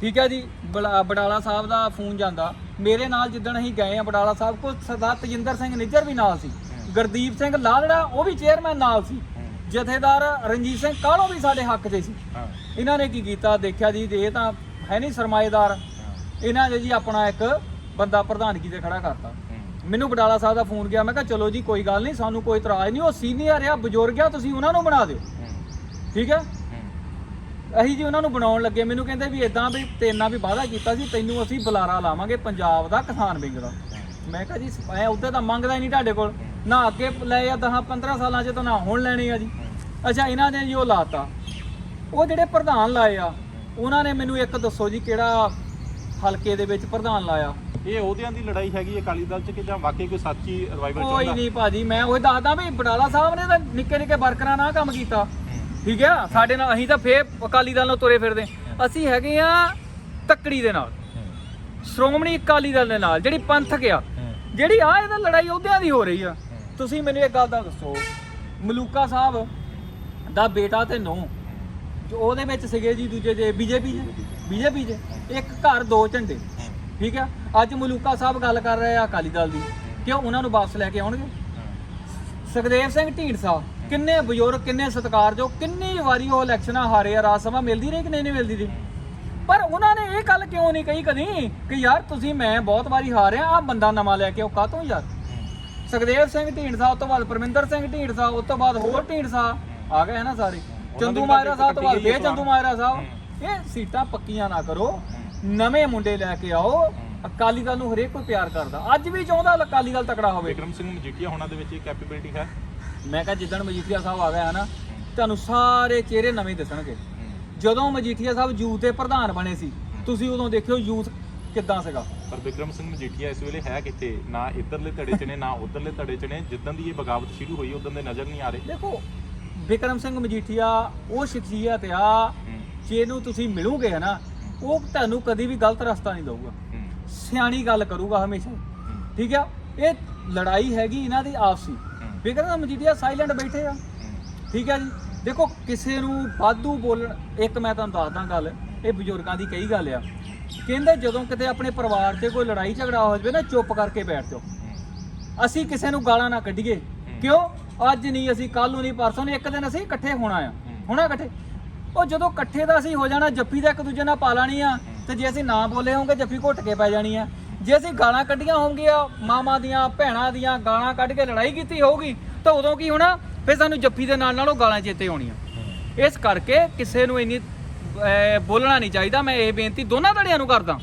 ਠੀਕ ਹੈ ਜੀ ਬਡਾਲਾ ਸਾਹਿਬ ਦਾ ਫੋਨ ਜਾਂਦਾ। ਮੇਰੇ ਨਾਲ ਜਿੱਦਣ ਅਸੀਂ ਗਏ ਆ ਬਡਾਲਾ ਸਾਹਿਬ ਕੋਲ ਸਰਦਾਰ ਤਜਿੰਦਰ ਸਿੰਘ ਨਿੱਜਰ ਵੀ ਨਾਲ ਸੀ। ਗੁਰਦੀਪ ਸਿੰਘ ਲਾਲੜਾ ਉਹ ਵੀ ਚੇਅਰਮੈਨ ਨਾਲ ਸੀ। ਜਥੇਦਾਰ ਰਣਜੀਤ ਸਿੰਘ ਕਾਹਲੋ ਵੀ ਸਾਡੇ ਹੱਕ 'ਚ ਸੀ? ਇਹਨਾਂ ਨੇ ਕੀ ਕੀਤਾ? ਦੇਖਿਆ ਜੀ ਇਹ ਤਾਂ ਹੈ ਨਹੀਂ ਸਰਮਾਏਦਾਰ। ਇਹਨਾਂ ਨੇ ਜੀ ਆਪਣਾ ਇੱਕ ਬੰਦਾ ਪ੍ਰਧਾਨਗੀ ਤੇ ਖੜਾ ਕਰਤਾ। ਮੈਨੂੰ ਬਡਾਲਾ ਸਾਹਿਬ ਦਾ ਫੋਨ ਗਿਆ ਮੈਂ ਕਿਹਾ ਚਲੋ ਜੀ ਕੋਈ ਗੱਲ ਨਹੀਂ ਸਾਨੂੰ ਕੋਈ ਇਤਰਾਜ਼ ਨਹੀਂ ਉਹ ਸੀਨੀਅਰ ਆ ਬਜ਼ੁਰਗ ਆ ਤੁਸੀਂ ਉਹਨਾਂ ਨੂੰ ਬਣਾ ਦਿਓ। ਠੀਕ ਹੈ? ਅਸੀਂ ਜੀ ਉਹਨਾਂ ਨੂੰ ਬਣਾਉਣ ਲੱਗੇ ਮੈਨੂੰ ਕਹਿੰਦੇ ਵੀ ਇਦਾਂ ਵੀ ਤੇਨਾ ਵੀ ਵਾਅਦਾ ਕੀਤਾ ਸੀ ਤੈਨੂੰ ਅਸੀਂ ਬੁਲਾਰਾ ਲਾਵਾਂਗੇ ਪੰਜਾਬ ਦਾ ਕਿਸਾਨ ਵਿੰਗ ਦਾ। ਮੈਂ ਕਿਹਾ ਜੀ ਐ ਉੱਤੇ ਤਾਂ ਮੰਗਦਾ ਹੀ ਨਹੀਂ ਤੁਹਾਡੇ ਕੋਲ। ਨਾ ਅੱਗੇ ਲਏ ਆ 10 15 ਸਾਲਾਂ 'ਚ ਤਾਂ ਨਾ ਹੁਣ ਲੈਣੀ ਆ ਜੀ। ਅੱਛਾ ਇਹਨਾਂ ਨੇ ਜੀ ਉਹ ਲਾਤਾ। ਉਹ ਜਿਹੜੇ ਪ੍ਰਧਾਨ ਲਾਏ ਆ ਉਹਨਾਂ ਨੇ ਮੈਨੂੰ ਇੱਕ ਦੱਸੋ ਜੀ ਕਿਹੜਾ ਹਲਕੇ ਦੇ ਵਿੱਚ ਪ੍ਰਧਾਨ ਲਾਇਆ? ਇਹ ਉਹਦਿਆਂ ਦੀ ਲੜਾਈ ਹੈਗੀ ਹੈ ਅਕਾਲੀ ਦਲ ਚ ਕਿ ਜਾਂ ਵਾਕਈ ਕੋਈ ਸੱਚੀ ਰਿਵਾਈਵਲ ਕੋਈ ਚਾਹੁੰਦਾ? ਨਹੀਂ ਭਾਜੀ ਮੈਂ ਉਹ ਦੱਸਦਾ ਵੀ ਬਡਾਲਾ ਸਾਹਿਬ ਨੇ ਤਾਂ ਨਿੱਕੇ ਨਿੱਕੇ ਵਰਕਰਾਂ ਨਾਲ ਕੰਮ ਕੀਤਾ। ਠੀਕ ਆ? ਸਾਡੇ ਨਾਲ ਅਸੀਂ ਤਾਂ ਫੇਰ ਅਕਾਲੀ ਦਲ ਨਾਲ ਤੁਰੇ ਫਿਰਦੇ। ਅਸੀਂ ਹੈਗੇ ਆ ਤੱਕੜੀ ਦੇ ਨਾਲ। ਸ਼੍ਰੋਮਣੀ ਅਕਾਲੀ ਦਲ ਦੇ ਨਾਲ ਜਿਹੜੀ ਪੰਥਕ ਆ। ਜਿਹੜੀ ਆ ਇਹਦਾ ਲੜਾਈ ਉਹਦਿਆਂ ਦੀ ਹੋ ਰਹੀ ਆ। ਤੁਸੀਂ ਮੈਨੂੰ ਇੱਕ ਗੱਲ ਦਾ ਦੱਸੋ ਮਲੂਕਾ ਸਾਹਿਬ ਦਾ ਬੇਟਾ ਤੇ ਨੋ ਜੋ ਉਹਦੇ ਵਿੱਚ ਸੀਗੇ ਜੀ ਦੂਜੇ ਜੇ ਬੀਜੇਪੀ ਜੇ ਬੀਜੇਪੀ ਜੇ ਇੱਕ ਘਰ ਦੋ ਝੰਡੇ। ਠੀਕ ਆ? ਅੱਜ ਮਲੂਕਾ ਸਾਹਿਬ ਗੱਲ ਕਰ ਰਹੇ ਆ ਅਕਾਲੀ ਦਲ ਦੀ। ਕਿਉਂ ਉਹਨਾਂ ਨੂੰ ਵਾਪਸ ਲੈ ਕੇ ਆਉਣਗੇ? ਸੁਖਦੇਵ ਸਿੰਘ ਢੀਂਡਸਾ ਕਿੰਨੇ ਬਜ਼ੁਰਗ ਕਿੰਨੇ ਸਤਿਕਾਰਯੋਗ ਕਿੰਨੀ ਵਾਰੀ ਉਹ ਇਲੈਕਸ਼ਨਾਂ ਹਾਰੇ ਆ ਰਾਜ ਸਭਾ ਮਿਲਦੀ ਰਹੀ ਕਿ ਨਹੀਂ ਨਹੀਂ ਮਿਲਦੀ ਰਹੀ ਪਰ ਉਹਨਾਂ ਨੇ ਇਹ ਗੱਲ ਕਿਉਂ ਨਹੀਂ ਕਹੀ ਕਦੀ ਕਿ ਯਾਰ ਤੁਸੀਂ ਮੈਂ ਬਹੁਤ ਵਾਰੀ ਹਾਰਿਆ ਆ ਬੰਦਾ ਨਵਾਂ ਲੈ ਕੇ ਉਹ ਕਾਹਤੋਂ ਯਾਰ? ਸੁਖਦੇਵ ਸਿੰਘ ਢੀਂਡਸਾ ਉਸ ਤੋਂ ਬਾਅਦ ਪਰਮਿੰਦਰ ਸਿੰਘ ਢੀਂਡਸਾ ਉਸ ਤੋਂ ਬਾਅਦ ਹੋਰ ਢੀਂਡਸਾ ਆ ਗਏ ਨਾ ਸਾਰੇ। ਚੰਦੂ ਮਾਇਰਾ ਸਾਹਿਬ ਤੋਂ ਬਾਅਦ ਫੇਰ ਚੰਦੂ ਮਾਇਰਾ ਸਾਹਿਬ। ਇਹ ਸੀਟਾਂ ਪੱਕੀਆਂ ਨਾ ਕਰੋ। ਨਵੇਂ ਮੁੰਡੇ ਲੈ ਕੇ ਆਓ। ਅਕਾਲੀ ਦਲ ਨੂੰ ਹਰੇਕ ਕੋਈ ਪਿਆਰ ਕਰਦਾ। ਅੱਜ ਵੀ ਚਾਹੁੰਦਾ ਅਕਾਲੀ ਦਲ ਤਕੜਾ ਹੋਵੇ। ਵਿਕਰਮ ਸਿੰਘ ਮਜੀਠੀਆ ਹੋਣਾ ਦੇ ਵਿੱਚ ਇਹ ਕੈਪੇਬਿਲਿਟੀ ਹੈ। ਮੈਂ ਕਿਹਾ ਜਿੱਦਣ ਮਜੀਠੀਆ ਸਾਹਿਬ ਆ ਗਿਆ ਨਾ ਤੁਹਾਨੂੰ ਸਾਰੇ ਚਿਹਰੇ ਨਵੇਂ ਦਿਸਣਗੇ। ਜਦੋਂ ਮਜੀਠੀਆ ਸਾਹਿਬ ਯੂਥ ਦੇ ਪ੍ਰਧਾਨ ਬਣੇ ਸੀ ਤੁਸੀਂ ਉਦੋਂ ਦੇਖਿਓ ਯੂਥ ਕਿੱਦਾਂ ਸੀਗਾ। ਪਰ ਵਿਕਰਮ ਸਿੰਘ ਮਜੀਠੀਆ ਇਸ ਵੇਲੇ ਹੈ ਕਿੱਥੇ? ਨਾ ਇੱਧਰਲੇ ਧੜੇ 'ਚ ਨੇ ਨਾ ਉੱਧਰਲੇ ਧੜੇ 'ਚ ਨੇ। ਜਿੱਦਾਂ ਦੀ ਇਹ ਬਗਾਵਤ ਸ਼ੁਰੂ ਹੋਈ ਉਦੋਂ ਦੇ ਨਜ਼ਰ ਨਹੀਂ ਆ ਰਹੇ। ਦੇਖੋ ਵਿਕਰਮ ਸਿੰਘ ਮਜੀਠੀਆ ਉਹ ਸ਼ਖਸੀਅਤ ਆ ਜਿਹਨੂੰ ਤੁਸੀਂ ਮਿਲੋਗੇ ਨਾ ਉਹ ਤੁਹਾਨੂੰ ਕਦੀ ਵੀ ਗਲਤ ਰਸਤਾ ਨਹੀਂ ਦਊਗਾ। ਸਿਆਣੀ ਗੱਲ ਕਰੂਗਾ ਹਮੇਸ਼ਾ। ਠੀਕ ਆ? ਇਹ ਲੜਾਈ ਹੈਗੀ ਇਹਨਾਂ ਦੀ ਆਪਸੀ। ਵਿਕਰਮ ਮਜੀਠੀਆ ਸਾਇਲੈਂਟ ਬੈਠੇ ਆ। ਠੀਕ ਹੈ ਜੀ? ਦੇਖੋ ਕਿਸੇ ਨੂੰ ਵਾਧੂ ਬੋਲਣ ਇੱਕ ਮੈਂ ਤੁਹਾਨੂੰ ਦੱਸਦਾ ਗੱਲ ਇਹ ਬਜ਼ੁਰਗਾਂ ਦੀ ਕਈ ਗੱਲ ਆ। ਕਹਿੰਦੇ ਜਦੋਂ ਕਿਤੇ ਆਪਣੇ ਪਰਿਵਾਰ 'ਚ ਕੋਈ ਲੜਾਈ ਝਗੜਾ ਹੋ ਜਾਵੇ ਨਾ ਚੁੱਪ ਕਰਕੇ ਬੈਠ ਜਾਓ। ਅਸੀਂ ਕਿਸੇ ਨੂੰ ਗਾਲਾਂ ਨਾ ਕੱਢੀਏ। ਕਿਉਂ? ਅੱਜ ਨਹੀਂ ਅਸੀਂ ਕੱਲ ਨੂੰ ਨਹੀਂ ਪਰਸੋਂ ਨਹੀਂ ਇੱਕ ਦਿਨ ਅਸੀਂ ਇਕੱਠੇ ਹੋਣਾ ਆ। ਹੋਣਾ ਇਕੱਠੇ? ਉਹ ਜਦੋਂ ਇਕੱਠੇ ਦਾ ਅਸੀਂ ਹੋ ਜਾਣਾ ਜੱਫੀ ਦਾ ਇੱਕ ਦੂਜੇ ਨਾਲ ਪਾ ਲੈਣੀ ਆ ਤੇ ਜੇ ਅਸੀਂ ਨਾ ਬੋਲੇ ਹੋਵਾਂਗੇ ਜੱਫੀ ਘੁੱਟ ਕੇ ਪੈ ਜਾਣੀ ਆ। ਜੇ ਅਸੀਂ ਗਾਲਾਂ ਕੱਢੀਆਂ ਹੋਣਗੀਆਂ ਮਾਮਾ ਦੀਆਂ ਭੈਣਾਂ ਦੀਆਂ ਗਾਲਾਂ ਕੱਢ ਕੇ ਲੜਾਈ ਕੀਤੀ ਹੋਊਗੀ ਤਾਂ ਉਦੋਂ ਕੀ ਹੋਣਾ? ਫਿਰ ਸਾਨੂੰ ਜੱਫੀ ਦੇ ਨਾਲ ਨਾਲ ਉਹ ਗਾਲਾਂ ਚੇਤੇ ਆਉਣੀਆਂ। ਇਸ ਕਰਕੇ ਕਿਸੇ ਨੂੰ ਇੰਨੀ ਬੋਲਣਾ ਨਹੀਂ ਚਾਹੀਦਾ। ਮੈਂ ਇਹ ਬੇਨਤੀ ਦੋਨਾਂ ਧੜਿਆਂ ਨੂੰ ਕਰਦਾ